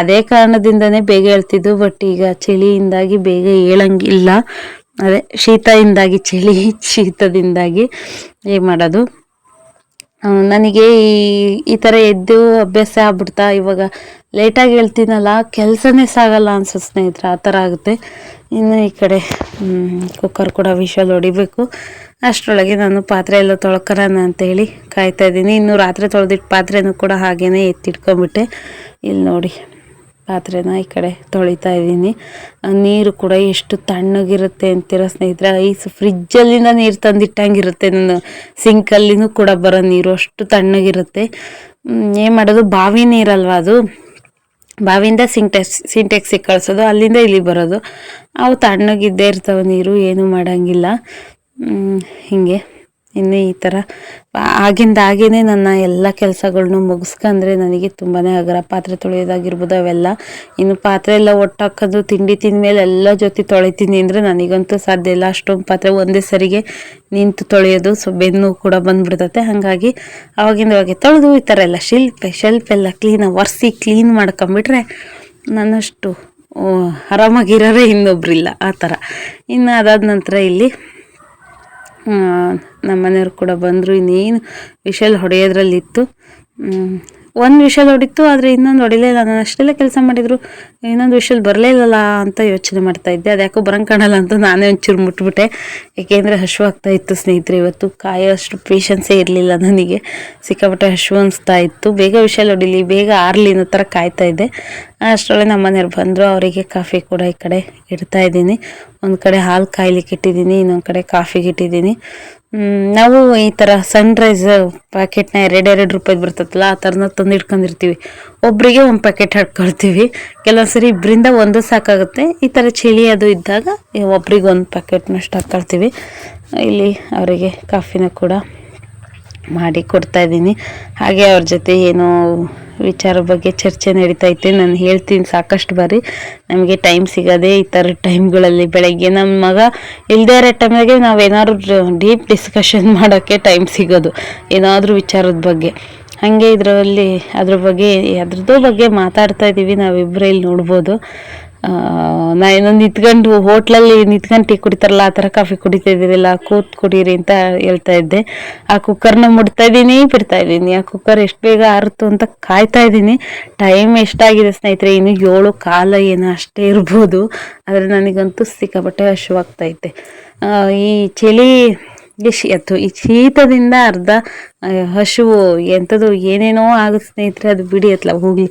ಅದೇ ಕಾರಣದಿಂದನೇ ಬೇಗ ಹೇಳ್ತಿದ್ದು ಬಟ್ ಈಗ ಚಳಿಯಿಂದಾಗಿ ಬೇಗ ಹೇಳಂಗಿಲ್ಲ ಅದೇ ಶೀತದಿಂದಾಗಿ, ಚಳಿ [laughs] ಶೀತದಿಂದಾಗಿ ಏನು ಮಾಡೋದು? ನನಗೆ ಈ ಈ ಥರ ಎದ್ದು ಅಭ್ಯಾಸ ಆಗ್ಬಿಡ್ತಾ ಇವಾಗ. ಲೇಟಾಗಿ ಹೇಳ್ತೀನಲ್ಲ ಕೆಲಸನೇ ಸಾಗಲ್ಲ ಅನ್ಸುತ್ತೆ ಸ್ನೇಹಿತರೆ. ಆ ಥರ ಆಗುತ್ತೆ. ಇನ್ನು ಈ ಕಡೆ ಕುಕ್ಕರ್ ಕೂಡ ವಿಷಲ್ ಹೊಡಿಬೇಕು. ಅಷ್ಟರೊಳಗೆ ನಾನು ಪಾತ್ರೆ ಎಲ್ಲ ತೊಳ್ಕೊಳೋಣ ಅಂತೇಳಿ ಕಾಯ್ತಾ ಇದ್ದೀನಿ. ಇನ್ನು ರಾತ್ರಿ ತೊಳೆದಿಟ್ಟು ಪಾತ್ರೆನೂ ಕೂಡ ಹಾಗೇ ಎತ್ತಿಟ್ಕೊಂಬಿಟ್ಟೆ ಇಲ್ಲಿ ನೋಡಿ, ಪಾತ್ರೆನ ಈ ಕಡೆ ತೊಳಿತಾ ಇದ್ದೀನಿ. ನೀರು ಕೂಡ ಎಷ್ಟು ತಣ್ಣಗಿರುತ್ತೆ ಅಂತೀರ ಸ್ನೇಹಿತರೆ. ಐಸ್ ಫ್ರಿಜ್ಜಲ್ಲಿಂದ ನೀರು ತಂದಿಟ್ಟಂಗಿರುತ್ತೆ. ನಾನು ಸಿಂಕಲ್ಲಿನೂ ಕೂಡ ಬರೋ ನೀರು ಅಷ್ಟು ತಣ್ಣಗಿರುತ್ತೆ. ಏನು ಮಾಡೋದು? ಬಾವಿ ನೀರಲ್ವಾ ಅದು? ಬಾವಿಯಿಂದ ಸಿಂಟೆಕ್ಸ್ ಸಿಂಟೆಕ್ಸಿಗೆ ಕಳಿಸೋದು ಅಲ್ಲಿಂದ ಇಲ್ಲಿ ಬರೋದು. ಅವು ತಣ್ಣಗಿದ್ದೇ ಇರ್ತವೆ ನೀರು ಏನೂ ಮಾಡೋಂಗಿಲ್ಲ. ಹೀಗೆ. ಇನ್ನು ಈ ಥರ ಆಗಿಂದಾಗೇ ನನ್ನ ಎಲ್ಲ ಕೆಲಸಗಳ್ನು ಮುಗಿಸ್ಕೊಂಡ್ರೆ ನನಗೆ ತುಂಬಾ ಹಗರ ಪಾತ್ರೆ ತೊಳೆಯೋದಾಗಿರ್ಬೋದು ಅವೆಲ್ಲ. ಇನ್ನು ಪಾತ್ರೆ ಎಲ್ಲ ಒಟ್ಟಾಕೋದು ತಿಂಡಿ ತಿಂದಮೇಲೆ ಎಲ್ಲ ಜೊತೆ ತೊಳಿತೀನಿ ಅಂದರೆ ನನಗಂತೂ ಸಾಧ್ಯ ಇಲ್ಲ. ಅಷ್ಟೊಂದು ಪಾತ್ರೆ ಒಂದೇ ಸರಿಗೆ ನಿಂತು ತೊಳೆಯೋದು, ಸೊ ಬೆನ್ನು ಕೂಡ ಬಂದ್ಬಿಡ್ತತೆ. ಹಾಗಾಗಿ ಅವಾಗಿಂದ ಅವಾಗೆ ತೊಳೆದು ಈ ಥರ ಎಲ್ಲ ಶಿಲ್ಪ ಶಿಲ್ಪ ಎಲ್ಲ ಕ್ಲೀನಾಗಿ ಒರೆಸಿ ಕ್ಲೀನ್ ಮಾಡ್ಕೊಂಬಿಟ್ರೆ ನನ್ನಷ್ಟು ಆರಾಮಾಗಿರೋರೇ ಇನ್ನೊಬ್ರಿಲ್ಲ. ಆ ಥರ ಇನ್ನು ಅದಾದ ನಂತರ ಇಲ್ಲಿ ನಮ್ಮ ಮನೆಯವ್ರು ಕೂಡ ಬಂದರು ಇನ್ನೇನು ವಿಷಲ್ ಹೊಡೆಯೋದ್ರಲ್ಲಿತ್ತು. ಒಂದು ವಿಷಲ್ ಹೊಡಿತು, ಆದರೆ ಇನ್ನೊಂದು ಹೊಡಿಲೇ ಇಲ್ಲ. ನಾನು ಅಷ್ಟೆಲ್ಲ ಕೆಲಸ ಮಾಡಿದ್ರು, ಇನ್ನೊಂದು ವಿಷಲ್ ಬರಲೇ ಇಲ್ಲಲ್ಲ ಅಂತ ಯೋಚನೆ ಮಾಡ್ತಾ ಇದ್ದೆ. ಅದ್ಯಾಕೋ ಬರಂಗೆ ಕಾಣಲ್ಲ ಅಂತ ನಾನೇ ಒಂಚೂರು ಮುಟ್ಬಿಟ್ಟೆ. ಏಕೆಂದರೆ ಹಶ್ವಾಗ್ತಾ ಇತ್ತು ಸ್ನೇಹಿತರೆ ಇವತ್ತು. ಕಾಯೋಷ್ಟು ಪೇಷನ್ಸೇ ಇರಲಿಲ್ಲ ನನಗೆ. ಸಿಕ್ಕಾಪಟ್ಟೆ ಹಶು ಅನಿಸ್ತಾ ಇತ್ತು. ಬೇಗ ವಿಷಲ್ ಹೊಡಿಲಿ, ಬೇಗ ಆರಲಿ ಅನ್ನೋ ಥರ ಕಾಯ್ತಾ ಇದ್ದೆ. ಅಷ್ಟರೊಳಗೆ ನಮ್ಮ ಮನೆಯವ್ರು ಬಂದರು, ಅವರಿಗೆ ಕಾಫಿ ಕೂಡ ಈ ಕಡೆ ಇಡ್ತಾ ಇದ್ದೀನಿ. ಒಂದು ಕಡೆ ಹಾಲು ಕಾಯ್ಲಿಕ್ಕೆ ಇಟ್ಟಿದ್ದೀನಿ, ಇನ್ನೊಂದು ಕಡೆ ಕಾಫಿಗೆ ಇಟ್ಟಿದ್ದೀನಿ. ನಾವು ಈ ಥರ ಸನ್ರೈಸ್ ಪ್ಯಾಕೆಟ್ನ ಎರಡೆರಡು ರೂಪಾಯಿ ಬರ್ತದಲ್ಲ ಆ ಥರನ ತಂದು ಇಟ್ಕೊಂಡಿರ್ತೀವಿ ಒಬ್ಬರಿಗೆ ಒಂದು ಪ್ಯಾಕೆಟ್ ಹಾಕ್ಕೊಳ್ತೀವಿ ಕೆಲವೊಂದು ಸರಿ ಇಬ್ಬರಿಂದ ಒಂದು ಸಾಕಾಗುತ್ತೆ. ಈ ಥರ ಚಳಿ ಅದು ಇದ್ದಾಗ ಒಬ್ರಿಗೆ ಒಂದು ಪ್ಯಾಕೆಟ್ನಷ್ಟು ಹಾಕ್ಕೊಳ್ತೀವಿ ಇಲ್ಲಿ ಅವರಿಗೆ ಕಾಫಿನ ಕೂಡ ಮಾಡಿ ಕೊಡ್ತಾ ಇದ್ದೀನಿ. ಹಾಗೆ ಅವ್ರ ಜೊತೆ ಏನೋ ವಿಚಾರ ಬಗ್ಗೆ ಚರ್ಚೆ ನಡೀತಾ ಇತ್ತು ನಾನು ಹೇಳ್ತೀನಿ, ಸಾಕಷ್ಟು ಬಾರಿ. ನಮಗೆ ಟೈಮ್ ಸಿಗೋದೇ ಈ ಥರ ಟೈಮ್ಗಳಲ್ಲಿ ಬೆಳಗ್ಗೆ ನಮ್ಮ ಮಗ ಇಲ್ಲದೇ ಇರೋ ಟೈಮ್ಗೆ [laughs] ಏನಾದ್ರೂ ಡೀಪ್ ಡಿಸ್ಕಷನ್ ಮಾಡೋಕ್ಕೆ ಟೈಮ್ ಸಿಗೋದು, ಏನಾದರೂ ವಿಚಾರದ ಬಗ್ಗೆ. ಹಾಗೆ ಇದರಲ್ಲಿ ಅದ್ರ ಬಗ್ಗೆ, ಅದ್ರದ್ದು ಬಗ್ಗೆ ಮಾತಾಡ್ತಾ ಇದ್ದೀವಿ ನಾವಿಬ್ಬರೇ ಇಲ್ಲಿ ನೋಡ್ಬೋದು. ನಾ ಇನ್ನೊಂದು ನಿಂತ್ಕೊಂಡು ಹೋಟ್ಲಲ್ಲಿ ನಿಂತ್ಕೊಂಡು ಟೀ ಕುಡಿತಾರಲ್ಲ, ಆ ಥರ ಕಾಫಿ ಕುಡಿತಾ ಇದ್ದೀರಲ್ಲ ಕೂತ್ ಕುಡೀರಿ ಅಂತ ಹೇಳ್ತಾ ಇದ್ದೆ. ಆ ಕುಕ್ಕರ್ನ ಮುಡ್ತಾ ಇದ್ದೀನಿ, ಬಿಡ್ತಾ ಇದ್ದೀನಿ. ಆ ಕುಕ್ಕರ್ ಎಷ್ಟು ಬೇಗ ಅರ್ತು ಅಂತ ಕಾಯ್ತಾ ಇದ್ದೀನಿ. ಟೈಮ್ ಎಷ್ಟಾಗಿದೆ ಸ್ನೇಹಿತರೆ, ಇನ್ನು ಏಳು ಕಾಲ ಏನೋ ಅಷ್ಟೇ ಇರ್ಬೋದು. ಆದರೆ ನನಗಂತೂ ಸಿಕ್ಕಾಪಟ್ಟೆ ಹಶುವಾಗ್ತೈತೆ ಈ ಚಳಿ ಎತ್ತು ಈ ಶೀತದಿಂದ ಅರ್ಧ ಹಸುವು ಎಂಥದ್ದು ಏನೇನೋ ಆಗುತ್ತೆ ಸ್ನೇಹಿತರೆ, ಅದು ಬಿಡಿ ಅತ್ಲ ಹೋಗ್ಲಿ.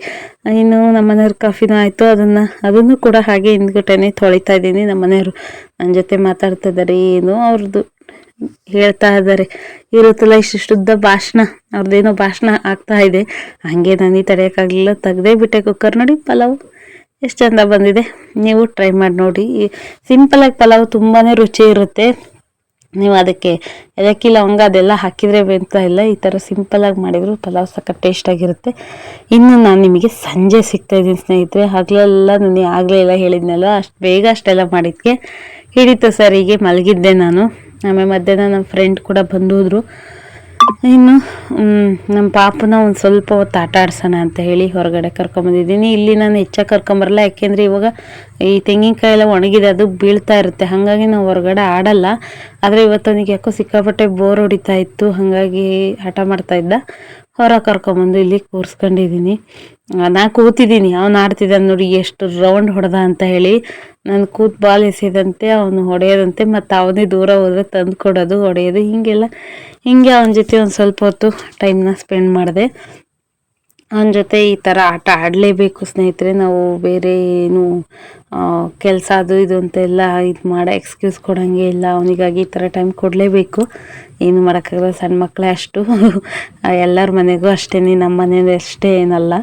ಇನ್ನು ನಮ್ಮ ಮನೆಯವ್ರ ಕಾಫಿನೂ ಆಯಿತು, ಅದನ್ನು ಅದನ್ನು ಕೂಡ ಹಾಗೆ ಹಿಂದ್ಗಟ್ಟೆನೆ ತೊಳಿತಾ ಇದ್ದೀನಿ. ನಮ್ಮ ಮನೆಯವರು ನನ್ನ ಜೊತೆ ಮಾತಾಡ್ತಾ ಇದ್ದಾರೆ ಏನು ಅವ್ರದ್ದು ಹೇಳ್ತಾ ಇದ್ದಾರೆ ಇರುತ್ತಲ್ಲ ಇಷ್ಟಿಷ್ಟುದ್ದ ಭಾಷಣ ಅವ್ರದ್ದೇನೋ ಭಾಷಣ ಆಗ್ತಾ ಇದೆ. ಹಾಗೆ ನನಗೆ ತಡೆಯೋಕ್ಕಾಗಲಿಲ್ಲ ತೆಗ್ದೇ ಬಿಟ್ಟೆ ಕುಕ್ಕರ್ ನೋಡಿ, ಪಲಾವ್. ಎಷ್ಟು ಚಂದ ಬಂದಿದೆ. ನೀವು ಟ್ರೈ ಮಾಡಿ ನೋಡಿ. ಸಿಂಪಲಾಗಿ ಪಲಾವ್ ತುಂಬಾ ರುಚಿ ಇರುತ್ತೆ. ನೀವು ಅದಕ್ಕೆ ಏಲಕ್ಕಿ ಲವಂಗ ಅದೆಲ್ಲ ಹಾಕಿದರೆ ಅಂತ ಇಲ್ಲ. ಈ ಥರ ಸಿಂಪಲಾಗಿ ಮಾಡಿದ್ರು ಪಲಾವ್ ಸಖತ್ ಟೇಸ್ಟಾಗಿರುತ್ತೆ ಇನ್ನು ನಾನು ನಿಮಗೆ ಸಂಜೆ ಸಿಗ್ತಾ ಇದ್ದೀನಿ ಸ್ನೇಹಿತರೆ. ಹಗಲೆಲ್ಲ ನನಗೆ ಆಗಲೇ ಇಲ್ಲ ಹೇಳಿದ್ನಲ್ಲ ಅಷ್ಟು ಬೇಗ ಅಷ್ಟೆಲ್ಲ ಮಾಡಿದ್ಕೆ. ಹಿಡಿತು ಸರಿಗೆ ಮಲಗಿದ್ದೆ ನಾನು. ಆಮೇಲೆ ಮಧ್ಯಾಹ್ನ ನಮ್ಮ ಫ್ರೆಂಡ್ ಕೂಡ ಬಂದೋದ್ರು ಇನ್ನು ನಮ್ಮ ಪಾಪನ ಒಂದು ಸ್ವಲ್ಪ ಹೊತ್ತು ಆಟ ಆಡ್ಸೋಣ ಅಂತ ಹೇಳಿ ಹೊರಗಡೆ ಕರ್ಕೊಂಬಂದಿದ್ದೀನಿ. ಇಲ್ಲಿ ನಾನು ಹೆಚ್ಚಾಗಿ ಕರ್ಕೊಂಬರಲ್ಲ, ಯಾಕೆಂದರೆ ಇವಾಗ ಈ ತೆಂಗಿನಕಾಯಿ ಎಲ್ಲ ಒಣಗಿದೆ, ಅದು ಬೀಳ್ತಾ ಇರುತ್ತೆ. ಹಾಗಾಗಿ ನಾವು ಹೊರಗಡೆ ಆಡಲ್ಲ. ಆದರೆ ಇವತ್ತು ಅವನಿಗೆ ಯಾಕೋ ಸಿಕ್ಕಾಪಟ್ಟೆ ಬೋರ್ ಹೊಡಿತಾ ಇತ್ತು. ಹಾಗಾಗಿ ಆಟ ಮಾಡ್ತಾ ಇದ್ದ. ಹೊರ ಕರ್ಕೊಂಬಂದು ಇಲ್ಲಿ ಕೂರಿಸ್ಕೊಂಡಿದ್ದೀನಿ. ನಾನು ಕೂತಿದ್ದೀನಿ. ಅವನು ಆಡ್ತಿದ್ದಾನೆ ನೋಡಿ ಎಷ್ಟು ರೌಂಡ್ ಹೊಡೆದ ಅಂತ ಹೇಳಿ. ನಾನು ಕೂತ್ ಬಾಲ್ ಎಸೆದಂತೆ ಅವನು ಹೊಡೆಯೋದಂತೆ ಮತ್ತು ಅವನೇ ದೂರ ಹೋದರೆ ತಂದು ಕೊಡೋದು, ಹೊಡೆಯೋದು, ಹೀಗೆಲ್ಲ. ಹೀಗೆ ಅವನ ಜೊತೆ ಒಂದು ಸ್ವಲ್ಪ ಹೊತ್ತು ಟೈಮ್ನ ಸ್ಪೆಂಡ್ ಮಾಡಿದೆ. ಅವನ ಜೊತೆ ಈ ಥರ ಆಟ ಆಡಲೇಬೇಕು ಸ್ನೇಹಿತರೆ. ನಾವು ಬೇರೆ ಏನು ಕೆಲಸ ಅದು ಇದು ಅಂತೆಲ್ಲ ಇದು ಮಾಡೋ ಎಕ್ಸ್ಕ್ಯೂಸ್ ಕೊಡೋಂಗೆ ಇಲ್ಲ. ಅವನಿಗಾಗಿ ಈ ಥರ ಟೈಮ್ ಕೊಡಲೇಬೇಕು. ಏನು ಮಾಡೋಕ್ಕಾಗಲ್ಲ, ಸಣ್ಣ ಮಕ್ಕಳೇ ಅಷ್ಟು. [laughs] ಎಲ್ಲರ ಮನೆಗೂ ಅಷ್ಟೇ ನಮ್ಮ ಮನೇಲಿ ಅಷ್ಟೇ ಏನಲ್ಲ.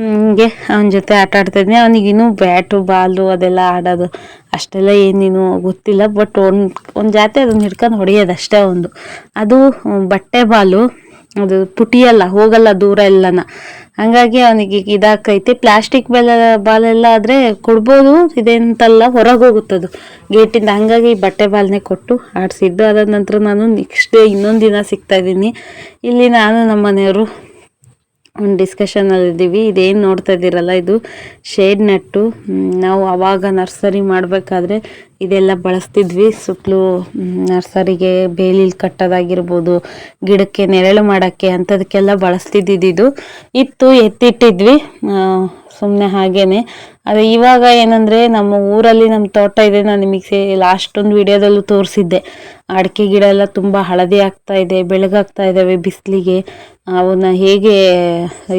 ಹಿಂಗೆ ಅವನ ಜೊತೆ ಆಟ ಆಡ್ತಾಯಿದ್ದೆ ಅವನಿಗಿನ್ನೂ ಬ್ಯಾಟು ಬಾಲು ಅದೆಲ್ಲ ಆಡೋದು ಅಷ್ಟೆಲ್ಲ ಏನೇನು ಗೊತ್ತಿಲ್ಲ. ಬಟ್ ಒಂದು ಒಂದು ಜಾತಿ ಅದನ್ನ ಹಿಡ್ಕೊಂಡು ಹೊಡೆಯೋದು ಅಷ್ಟೇ ಒಂದು. ಅದು ಬಟ್ಟೆ ಬಾಲು ಅದು ಪುಟಿಯಲ್ಲ, ಹೋಗಲ್ಲ ದೂರ ಎಲ್ಲನ. ಹಂಗಾಗಿ ಅವನಿಗೆ ಇದಾಕೈತಿ. ಪ್ಲಾಸ್ಟಿಕ್ ಬೆಲ್ಲ ಬಾಲೆಲ್ಲ ಆದರೆ ಕೊಡ್ಬೋದು, ಇದೆಂತಲ್ಲ ಹೊರಗೆ ಹೋಗುತ್ತದು. ಗೇಟಿಂದ ಹಂಗಾಗಿ ಬಟ್ಟೆ ಬಾಲ್ನೇ ಕೊಟ್ಟು ಆಡಿಸಿದ್ದು. ಅದಾದ ನಂತರ ನಾನು ನೆಕ್ಸ್ಟ್ ಡೇ ಇನ್ನೊಂದು ದಿನ ಸಿಗ್ತಾ ಇದ್ದೀನಿ. ಇಲ್ಲಿ ನಾನು ನಮ್ಮ ಮನೆಯವರು ಒಂದು ಡಿಸ್ಕಷನಲ್ಲಿ ಇದ್ದೀವಿ ಇದೇನು ನೋಡ್ತಾ ಇದ್ದೀರಲ್ಲ, ಇದು ಶೇಡ್ ನೆಟ್ಟು ನಾವು ಆವಾಗ ನರ್ಸರಿ ಮಾಡಬೇಕಾದ್ರೆ ಇದೆಲ್ಲ ಬಳಸ್ತಿದ್ವಿ. ಸುತ್ತಲೂ ನರ್ಸರಿಗೆ ಬೇಲಿಲ್ ಕಟ್ಟೋದಾಗಿರ್ಬೋದು, ಗಿಡಕ್ಕೆ ನೆರಳು ಮಾಡೋಕ್ಕೆ ಅಂಥದಕ್ಕೆಲ್ಲ ಬಳಸ್ತಿದ್ದಿದ್ದು. ಇತ್ತು, ಎತ್ತಿಟ್ಟಿದ್ವಿ. ಸುಮ್ಮನೆ ಹಾಗೇನೆ. ಆದರೆ ಇವಾಗ ಏನಂದರೆ ನಮ್ಮ ಊರಲ್ಲಿ ನಮ್ಮ ತೋಟ ಇದೆ. ನಾನು ನಿಮಗೆ ಲಾಸ್ಟ್ ಒಂದು ವಿಡಿಯೋದಲ್ಲೂ ತೋರಿಸಿದ್ದೆ. ಅಡಿಕೆ ಗಿಡ ಎಲ್ಲ ತುಂಬ ಹಳದಿ ಆಗ್ತಾ ಇದೆ, ಬೆಳಗಾಗ್ತಾ ಇದ್ದಾವೆ ಬಿಸಿಲಿಗೆ. ಅವನ್ನ ಹೇಗೆ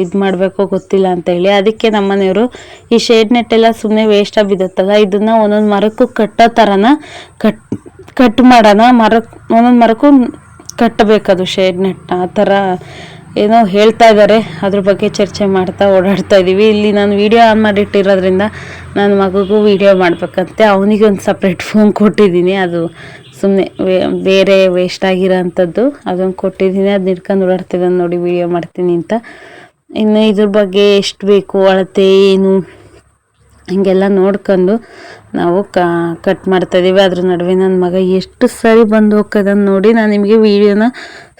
ಇದು ಮಾಡಬೇಕೋ ಗೊತ್ತಿಲ್ಲ ಅಂತ ಹೇಳಿ. ಅದಕ್ಕೆ ನಮ್ಮ ಮನೆಯವರು ಈ ಶೇಡ್ ನೆಟ್ ಎಲ್ಲ ಸುಮ್ಮನೆ ವೇಸ್ಟ್ ಬಿದ್ದತ್ತಲ್ಲ, ಇದನ್ನ ಒಂದೊಂದು ಮರಕ್ಕೂ ಕಟ್ಟೋ ಥರನ ಕಟ್ ಕಟ್ ಮಾಡೋಣ. ಮರಕ್ಕೆ ಒಂದೊಂದು ಮರಕ್ಕೂ ಕಟ್ಟಬೇಕದು ಶೇಡ್ ನೆಟ್ ಆ ಥರ ಏನೋ ಹೇಳ್ತಾ ಇದ್ದಾರೆ ಅದ್ರ ಬಗ್ಗೆ ಚರ್ಚೆ ಮಾಡ್ತಾ ಓಡಾಡ್ತಾ ಇದ್ದೀವಿ ಇಲ್ಲಿ ನಾನು ವಿಡಿಯೋ ಆನ್ ಮಾಡಿಟ್ಟಿರೋದ್ರಿಂದ ನನ್ನ ಮಗುಗೂ ವಿಡಿಯೋ ಮಾಡಬೇಕಂತೆ. ಅವನಿಗೆ ಒಂದು ಸಪ್ರೇಟ್ ಫೋನ್ ಕೊಟ್ಟಿದ್ದೀನಿ. ಅದು ಸುಮ್ಮನೆ ಬೇರೆ ವೇಸ್ಟ್ ಆಗಿರೋ ಅಂಥದ್ದು. ಅದೊಂದು ಕೊಟ್ಟಿದ್ದೀನಿ. ಅದನ್ನ ಹಿಡ್ಕೊಂಡು ಓಡಾಡ್ತಿದ್ದಾನೆ ನೋಡಿ ವಿಡಿಯೋ ಮಾಡ್ತೀನಿ ಅಂತ. ಇನ್ನು ಇದ್ರ ಬಗ್ಗೆ ಎಷ್ಟು ಬೇಕು, ಅಳತೆ ಏನು? ಹಿಂಗೆಲ್ಲ ನೋಡ್ಕೊಂಡು ನಾವು ಕಟ್ ಮಾಡ್ತಾ ಇದೀವಿ. ಅದ್ರ ನಡುವೆ ನನ್ನ ಮಗ ಎಷ್ಟು ಸರಿ ಬಂದು ಹೋಗ್ತದನ್ನು ನೋಡಿ ನಾನು ನಿಮಗೆ ವಿಡಿಯೋನ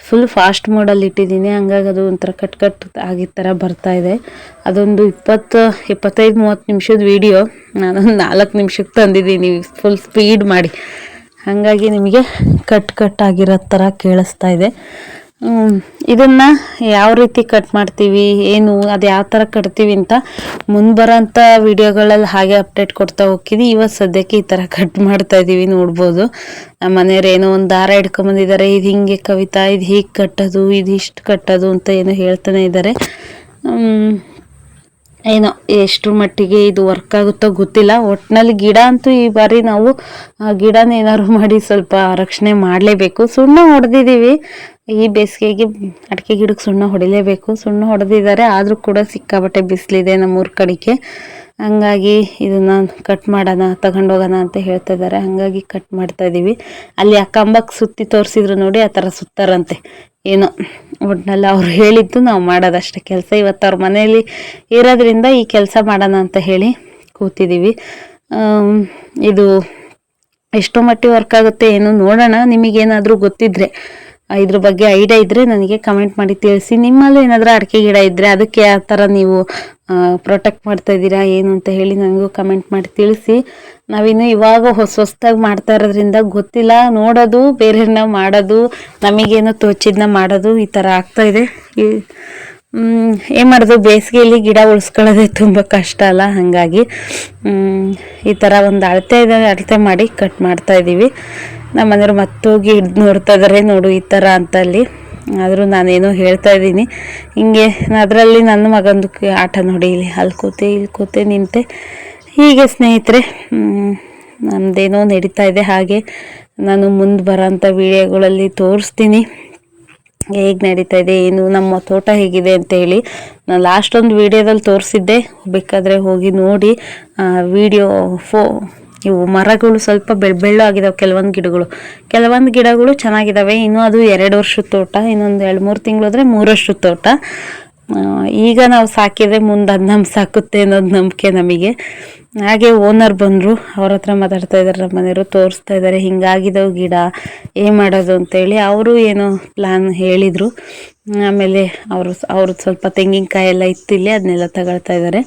ಫುಲ್ ಫಾಸ್ಟ್ ಮೋಡಲ್ಲಿ ಇಟ್ಟಿದ್ದೀನಿ. ಹಂಗಾಗಿ ಅದು ಒಂಥರ ಕಟ್ ಕಟ್ ಆಗಿದ್ದ ಥರ ಬರ್ತಾ ಇದೆ. ಅದೊಂದು ಇಪ್ಪತ್ತು, ಇಪ್ಪತ್ತೈದು, ಮೂವತ್ತು ನಿಮಿಷದ ವೀಡಿಯೋ ನಾನೊಂದು ನಾಲ್ಕು ನಿಮಿಷಕ್ಕೆ ತಂದಿದ್ದೀನಿ. ಫುಲ್ ಸ್ಪೀಡ್ ಮಾಡಿ. ಹಾಗಾಗಿ ನಿಮಗೆ ಕಟ್ ಕಟ್ ಆಗಿರೋ ಥರ ಕೇಳಿಸ್ತಾ ಇದೆ. ಇದನ್ನ ಯಾವ ರೀತಿ ಕಟ್ ಮಾಡ್ತೀವಿ, ಏನು, ಅದು ಯಾವ ಥರ ಕಟ್ತೀವಿ ಅಂತ ಮುಂದೆ ವಿಡಿಯೋಗಳಲ್ಲಿ ಹಾಗೆ ಅಪ್ಡೇಟ್ ಕೊಡ್ತಾ ಹೋಗ್ತೀವಿ ಇವತ್ತು ಸದ್ಯಕ್ಕೆ ಈ ಥರ ಕಟ್ ಮಾಡ್ತಾ ಇದ್ದೀವಿ ನೋಡ್ಬೋದು. ನಮ್ಮ ಮನೆಯವ್ರು ಏನೋ ಒಂದು ದಾರ ಹಿಡ್ಕೊಂಬಂದಿದ್ದಾರೆ. ಇದು ಹಿಂಗೆ ಕವಿತಾ, ಇದು ಹೀಗೆ ಕಟ್ಟೋದು, ಇದು ಇಷ್ಟು ಕಟ್ಟೋದು ಅಂತ ಏನೋ ಹೇಳ್ತಾನೆ ಇದ್ದಾರೆ ಏನೋ, ಎಷ್ಟು ಮಟ್ಟಿಗೆ ಇದು ವರ್ಕ್ ಆಗುತ್ತೋ ಗೊತ್ತಿಲ್ಲ. ಒಟ್ಟಿನಲ್ಲಿ ಗಿಡ ಅಂತೂ ಈ ಬಾರಿ ನಾವು ಗಿಡನ ಏನಾದ್ರು ಮಾಡಿ ಸ್ವಲ್ಪ ರಕ್ಷಣೆ ಮಾಡಲೇಬೇಕು. ಸುಣ್ಣ ಹೊಡೆದಿದ್ದೀವಿ. ಈ ಬೇಸಿಗೆಗೆ ಅಡಿಕೆ ಗಿಡಕ್ಕೆ ಸುಣ್ಣ ಹೊಡಿಲೇಬೇಕು. ಸುಣ್ಣ ಹೊಡೆದಿದ್ದಾರೆ, ಆದರೂ ಕೂಡ ಸಿಕ್ಕಾಬಟ್ಟೆ ಬಿಸಿಲಿದೆ ನಮ್ಮೂರ ಕಡೆಗೆ. ಹಂಗಾಗಿ ಇದನ್ನ ಕಟ್ ಮಾಡೋಣ, ತಗೊಂಡೋಗೋಣ ಅಂತ ಹೇಳ್ತಾ ಇದ್ದಾರೆ. ಹಂಗಾಗಿ ಕಟ್ ಮಾಡ್ತಾ ಇದ್ದೀವಿ ಅಲ್ಲಿ ಆ ಕಂಬಕ್ಕೆ ಸುತ್ತಿ ತೋರಿಸಿದ್ರು ನೋಡಿ, ಆ ಥರ ಸುತ್ತಾರಂತೆ. ಏನೋ. ಒಟ್ನಲ್ಲಿ ಅವ್ರು ಹೇಳಿದ್ದು ನಾವು ಮಾಡೋದಷ್ಟೇ ಕೆಲಸ. ಇವತ್ತು ಅವ್ರ ಮನೆಯಲ್ಲಿ ಇರೋದ್ರಿಂದ ಈ ಕೆಲಸ ಮಾಡೋಣ ಅಂತ ಹೇಳಿ ಕೂತಿದ್ದೀವಿ. ಇದು ಎಷ್ಟೋ ಮಟ್ಟಿಗೆ ವರ್ಕ್ ಆಗುತ್ತೆ ಏನು ನೋಡೋಣ. ನಿಮಗೇನಾದರೂ ಗೊತ್ತಿದ್ರೆ ಇದ್ರ ಬಗ್ಗೆ ಐಡಿಯಾ ಇದ್ದರೆ ನನಗೆ ಕಮೆಂಟ್ ಮಾಡಿ ತಿಳಿಸಿ. ನಿಮ್ಮಲ್ಲೂ ಏನಾದರೂ ಅಡಿಕೆ ಗಿಡ ಇದ್ದರೆ ಅದಕ್ಕೆ ಯಾವ ಥರ ನೀವು ಪ್ರೊಟೆಕ್ಟ್ ಮಾಡ್ತಾ ಇದ್ದೀರಾ, ಏನು ಅಂತ ಹೇಳಿ ನನಗೂ ಕಮೆಂಟ್ ಮಾಡಿ ತಿಳಿಸಿ. ನಾವಿನ್ನು ಇವಾಗ ಹೊಸ ಹೊಸದಾಗಿ ಮಾಡ್ತಾ ಇರೋದ್ರಿಂದ ಗೊತ್ತಿಲ್ಲ. ನೋಡೋದು, ಬೇರೆಯವ್ರನ್ನ ಮಾಡೋದು, ನಮಗೇನು ತೋಚಿದ್ನ ಮಾಡೋದು ಈ ಥರ ಆಗ್ತಾ ಇದೆ. ಏನು ಮಾಡೋದು, ಬೇಸಿಗೆಯಲ್ಲಿ ಗಿಡ ಉಳಿಸ್ಕೊಳ್ಳೋದೇ ತುಂಬ ಕಷ್ಟ ಅಲ್ಲ, ಹಾಗಾಗಿ ಈ ಥರ ಒಂದು ಅಳತೆ ಅಳತೆ ಮಾಡಿ ಕಟ್ ಮಾಡ್ತಾ ಇದ್ದೀವಿ. ನಮ್ಮ ಮನೆಯವ್ರು ಮತ್ತೋಗಿ ಹಿಡ್ದು ನೋಡ್ತಾ ಇದ್ದಾರೆ ನೋಡು ಈ ಥರ ಅಂತ ಅಲ್ಲಿ. ಆದರೂ ನಾನೇನೋ ಹೇಳ್ತಾ ಇದ್ದೀನಿ. ಹಿಂಗೆ ಅದರಲ್ಲಿ ನನ್ನ ಮಗಂದು ಆಟ ನೋಡಿ ಇಲ್ಲಿ ಅಲ್ಲಿ ಕೂತೆ ಇಲ್ಲಿ ಕೂತೆ ನಿಂತೆ. ಹೀಗೆ ಸ್ನೇಹಿತರೆ ನಮ್ಮದೇನೋ ನಡೀತಾ ಇದೆ. ಹಾಗೆ ನಾನು ಮುಂದೆ ಬರೋಂಥ ವಿಡಿಯೋಗಳಲ್ಲಿ ತೋರಿಸ್ತೀನಿ. ಹೇಗೆ ನಡೀತಾ ಇದೆ, ಏನು, ನಮ್ಮ ತೋಟ ಹೇಗಿದೆ ಅಂತ ಹೇಳಿ. ನಾನು ಲಾಸ್ಟ್ ಒಂದು ವಿಡಿಯೋದಲ್ಲಿ ತೋರಿಸಿದ್ದೆ. ಬೇಕಾದರೆ ಹೋಗಿ ನೋಡಿ. ವಿಡಿಯೋ ಫೋ ಇವು ಮರಗಳು ಸ್ವಲ್ಪ ಬೆಳ್ ಬೆಳ್ಳು ಆಗಿದಾವೆ ಕೆಲವೊಂದು ಗಿಡಗಳು. ಕೆಲವೊಂದು ಗಿಡಗಳು ಚೆನ್ನಾಗಿದ್ದಾವೆ ಇನ್ನೂ ಅದು ಎರಡು ವರ್ಷದ ತೋಟ, ಇನ್ನೊಂದು ಎರಡು ಮೂರು ತಿಂಗಳು ಆದ್ರೆ ಮೂರು ವರ್ಷದ ತೋಟ. ಈಗ ನಾವು ಸಾಕಿದ್ರೆ ಮುಂದೆ ಅದು ನಮ್ಮ ಸಾಕುತ್ತೆ ಅನ್ನೋದು ನಂಬಿಕೆ ನಮಗೆ. ಹಾಗೆ ಓನರ್ ಬಂದರು, ಅವ್ರ ಹತ್ರ ಮಾತಾಡ್ತಾ ಇದ್ದಾರೆ ನಮ್ಮ ಮನೆಯವರು ತೋರಿಸ್ತಾ ಇದ್ದಾರೆ ಹಿಂಗಾಗಿದ್ದವು ಗಿಡ, ಏನು ಮಾಡೋದು ಅಂತೇಳಿ. ಅವರು ಏನೋ ಪ್ಲ್ಯಾನ್ ಹೇಳಿದರು. ಆಮೇಲೆ ಅವರು ಅವ್ರದ್ದು ಸ್ವಲ್ಪ ತೆಂಗಿನಕಾಯಿ ಎಲ್ಲ ಇತ್ತಿಲ್ಲಿ ಅದನ್ನೆಲ್ಲ ತಗೊಳ್ತಾ ಇದ್ದಾರೆ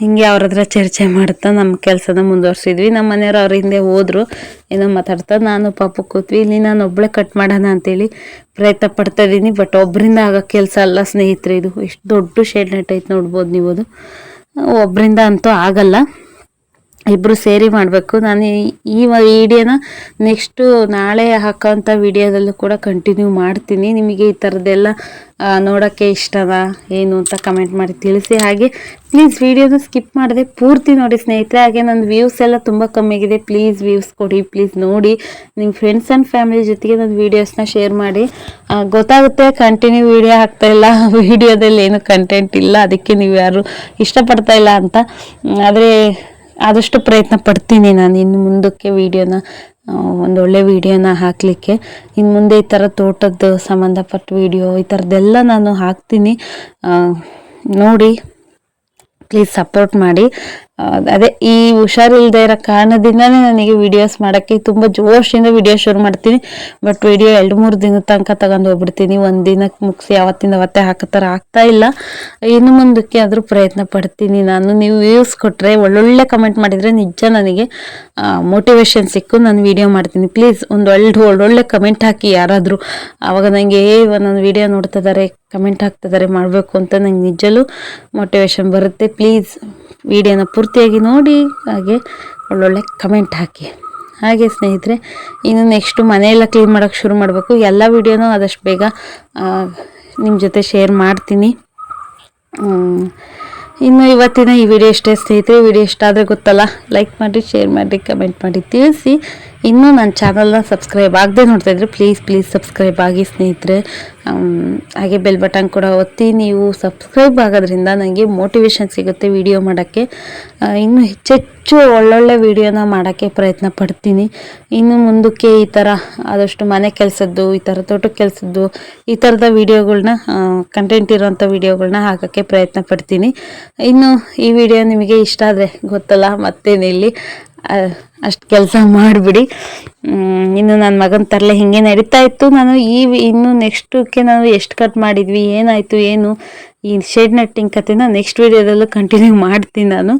ಹಿಂಗೆ ಅವ್ರ ಹತ್ರ ಚರ್ಚೆ ಮಾಡ್ತಾ ನಮ್ಮ ಕೆಲಸನ ಮುಂದುವರ್ಸಿದ್ವಿ. ನಮ್ಮ ಮನೆಯವ್ರು ಅವ್ರ ಹಿಂದೆ ಹೋದ್ರು. ಏನೋ ಮಾತಾಡ್ತಾ, ನಾನು ಪಾಪ ಕೂತ್ವಿ, ಇಲ್ಲಿ ನಾನು ಒಬ್ಬಳೆ ಕಟ್ ಮಾಡೋಣ ಅಂತೇಳಿ ಪ್ರಯತ್ನ ಪಡ್ತಾ ಇದ್ದೀನಿ. ಬಟ್ ಒಬ್ಬರಿಂದ ಆಗೋ ಕೆಲಸ ಅಲ್ಲ ಸ್ನೇಹಿತರೆ ಇದು. ಎಷ್ಟು ದೊಡ್ಡ ಶೇಡ್ ನೆಟ್ ಐತೆ ನೋಡ್ಬೋದು ನೀವು ಅದು. ಒಬ್ಬರಿಂದ ಅಂತೂ ಆಗಲ್ಲ. ಇಬ್ಬರು ಸೇರಿ ಮಾಡಬೇಕು. ನಾನು ಈ- ವಿಡಿಯೋನ ನೆಕ್ಸ್ಟು ನಾಳೆ ಹಾಕೋಂಥ ವಿಡಿಯೋದಲ್ಲೂ ಕೂಡ ಕಂಟಿನ್ಯೂ ಮಾಡ್ತೀನಿ. ನಿಮಗೆ ಈ ಥರದ್ದೆಲ್ಲ ನೋಡೋಕ್ಕೆ ಇಷ್ಟದ ಏನು ಅಂತ ಕಮೆಂಟ್ ಮಾಡಿ ತಿಳಿಸಿ. ಹಾಗೆ ಪ್ಲೀಸ್ ವಿಡಿಯೋನ ಸ್ಕಿಪ್ ಮಾಡಿದೆ ಪೂರ್ತಿ ನೋಡಿ ಸ್ನೇಹಿತರೆ. ಹಾಗೆ ನನ್ನ ವ್ಯೂಸ್ ಎಲ್ಲ ತುಂಬ ಕಮ್ಮಿ ಆಗಿದೆ. ಪ್ಲೀಸ್ ವ್ಯೂಸ್ ಕೊಡಿ ಪ್ಲೀಸ್ ನೋಡಿ. ನಿಮ್ಮ ಫ್ರೆಂಡ್ಸ್ ಆ್ಯಂಡ್ ಫ್ಯಾಮಿಲಿ ಜೊತೆಗೆ ನನ್ನ ವೀಡಿಯೋಸ್ನ ಶೇರ್ ಮಾಡಿ. ಗೊತ್ತಾಗುತ್ತೆ ಕಂಟಿನ್ಯೂ ವಿಡಿಯೋ ಹಾಕ್ತಾ ಇಲ್ಲ. [laughs] ವಿಡಿಯೋದಲ್ಲಿ ಏನು ಕಂಟೆಂಟ್ ಇಲ್ಲ. ಅದಕ್ಕೆ ನೀವು ಯಾರು ಇಷ್ಟಪಡ್ತಾ ಇಲ್ಲ ಅಂತ. ಆದರೆ ಆದಷ್ಟು ಪ್ರಯತ್ನ ಪಡ್ತೀನಿ ನಾನು. ಇನ್ನು ಮುಂದಕ್ಕೆ ವೀಡಿಯೋನ ಒಳ್ಳೆ ವಿಡಿಯೋನ ಹಾಕಲಿಕ್ಕೆ. ಇನ್ನು ಮುಂದೆ ಈ ಥರ ತೋಟದ ಸಂಬಂಧಪಟ್ಟ ವಿಡಿಯೋ, ಈ ಥರದ್ದೆಲ್ಲ ನಾನು ಹಾಕ್ತೀನಿ. ನೋಡಿ ಪ್ಲೀಸ್ ಸಪೋರ್ಟ್ ಮಾಡಿ. ಅದೇ ಈ ಹುಷಾರಿಲ್ಲದೆ ಇರೋ ಕಾರಣದಿಂದನೇ ನನಗೆ ವಿಡಿಯೋಸ್ ಮಾಡೋಕ್ಕೆ ತುಂಬ ಜೋಶಿಂದ ವಿಡಿಯೋ ಶುರು ಮಾಡ್ತೀನಿ. ಬಟ್ ವಿಡಿಯೋ ಎರಡು ಮೂರು ದಿನದ ತನಕ ತಗೊಂಡು ಹೋಗ್ಬಿಡ್ತೀನಿ. ಒಂದು ದಿನಕ್ಕೆ ಮುಗಿಸಿ ಯಾವತ್ತಿಂದ ಅವತ್ತೇ ಹಾಕೋ ಆಗ್ತಾ ಇಲ್ಲ. ಇನ್ನು ಮುಂದಕ್ಕೆ ಆದರೂ ಪ್ರಯತ್ನ ಪಡ್ತೀನಿ ನಾನು. ನೀವು ವ್ಯೂಸ್ ಕೊಟ್ಟರೆ ಒಳ್ಳೊಳ್ಳೆ ಕಮೆಂಟ್ ಮಾಡಿದರೆ ನಿಜ ನನಗೆ ಮೋಟಿವೇಶನ್ ಸಿಕ್ಕು. ನಾನು ವಿಡಿಯೋ ಮಾಡ್ತೀನಿ. ಪ್ಲೀಸ್ ಒಂದು ಒಳ್ಳೆ, ಒಳ್ಳೊಳ್ಳೆ ಕಮೆಂಟ್ ಹಾಕಿ ಯಾರಾದರೂ. ಆವಾಗ ನನಗೆ ನನ್ನ ವಿಡಿಯೋ ನೋಡ್ತಿದ್ದಾರೆ ಕಮೆಂಟ್ ಹಾಕ್ತಿದ್ದಾರೆ, ಮಾಡಬೇಕು ಅಂತ ನಂಗೆ ನಿಜಲೂ ಮೋಟಿವೇಶನ್ ಬರುತ್ತೆ. ಪ್ಲೀಸ್ ವಿಡಿಯೋನ ಪೂರ್ತಿಯಾಗಿ ನೋಡಿ, ಹಾಗೆ ಒಳ್ಳೊಳ್ಳೆ ಕಮೆಂಟ್ ಹಾಕಿ. ಹಾಗೆ ಸ್ನೇಹಿತರೆ, ಇನ್ನು ನೆಕ್ಸ್ಟು ಮನೆಯೆಲ್ಲ ಕ್ಲೀನ್ ಮಾಡೋಕ್ಕೆ ಶುರು ಮಾಡಬೇಕು. ಎಲ್ಲ ವಿಡಿಯೋನೂ ಆದಷ್ಟು ಬೇಗ ನಿಮ್ಮ ಜೊತೆ ಶೇರ್ ಮಾಡ್ತೀನಿ. ಇನ್ನು ಇವತ್ತಿನ ಈ ವಿಡಿಯೋ ಇಷ್ಟೇ ಸ್ನೇಹಿತರೆ, ವಿಡಿಯೋ ಇಷ್ಟ ಆದರೆ ಗೊತ್ತಲ್ಲ ಲೈಕ್ ಮಾಡಿ ಶೇರ್ ಮಾಡಿ ಕಮೆಂಟ್ ಮಾಡಿ, ತಿಳಿಸಿ. ಇನ್ನೂ ನನ್ನ ಚಾನಲ್ನ ಸಬ್ಸ್ಕ್ರೈಬ್ ಆಗದೆ ನೋಡ್ತಾ ಇದ್ರೆ ಪ್ಲೀಸ್ ಪ್ಲೀಸ್ ಸಬ್ಸ್ಕ್ರೈಬ್ ಆಗಿ ಸ್ನೇಹಿತರೆ. ಹಾಗೆ ಬೆಲ್ ಬಟನ್ ಕೂಡ ಒತ್ತಿ ನೀವು ಸಬ್ಸ್ಕ್ರೈಬ್ ಆಗೋದ್ರಿಂದ ನನಗೆ ಮೋಟಿವೇಶನ್ ಸಿಗುತ್ತೆ ವಿಡಿಯೋ ಮಾಡೋಕ್ಕೆ. ಇನ್ನು ಹೆಚ್ಚೆಚ್ಚು ಒಳ್ಳೊಳ್ಳೆ ವಿಡಿಯೋನ ಮಾಡೋಕ್ಕೆ ಪ್ರಯತ್ನ ಪಡ್ತೀನಿ. ಇನ್ನು ಮುಂದಕ್ಕೆ ಈ ಥರ ಆದಷ್ಟು ಮನೆ ಕೆಲಸದ್ದು, ಈ ಥರ ತೋಟದ ಕೆಲಸದ್ದು, ಈ ಥರದ ವಿಡಿಯೋಗಳ್ನ ಕಂಟೆಂಟ್ ಇರೋವಂಥ ವಿಡಿಯೋಗಳನ್ನ ಹಾಕೋಕ್ಕೆ ಪ್ರಯತ್ನ ಪಡ್ತೀನಿ. ಇನ್ನು ಈ ವಿಡಿಯೋ ನಿಮಗೆ ಇಷ್ಟ ಆದರೆ ಗೊತ್ತಲ್ಲ ಮತ್ತೇನಿಲ್ಲಿ. ಅಷ್ಟು ಕೆಲಸ ಮಾಡಿಬಿಡಿ. ಇನ್ನು ನನ್ನ ಮಗನ ತರಲೆ ಹಿಂಗೆ ನಡೀತಾ ಇತ್ತು. ನಾನು ಈ ಇನ್ನು ನೆಕ್ಸ್ಟಕ್ಕೆ ನಾನು ಎಷ್ಟು ಕಟ್ ಮಾಡಿದ್ವಿ, ಏನಾಯಿತು, ಏನು, ಈ ಶೇಡ್ ನಟ್ಟಿಂಗ್ ಕತೆನ ನೆಕ್ಸ್ಟ್ ವೀಡಿಯೋದಲ್ಲೂ ಕಂಟಿನ್ಯೂ ಮಾಡ್ತೀನಿ ನಾನು.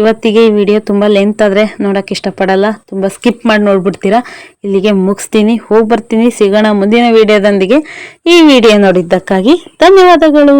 ಇವತ್ತಿಗೆ ಈ ವಿಡಿಯೋ ತುಂಬ ಲೆಂತ್ ಆದರೆ ನೋಡೋಕೆ ಇಷ್ಟಪಡಲ್ಲ. ತುಂಬ ಸ್ಕಿಪ್ ಮಾಡಿ ನೋಡ್ಬಿಡ್ತೀರಾ. ಇಲ್ಲಿಗೆ ಮುಗಿಸ್ತೀನಿ, ಹೋಗಿ ಬರ್ತೀನಿ. ಸಿಗೋಣ ಮುಂದಿನ ವಿಡಿಯೋದೊಂದಿಗೆ. ಈ ವಿಡಿಯೋ ನೋಡಿದ್ದಕ್ಕಾಗಿ ಧನ್ಯವಾದಗಳು.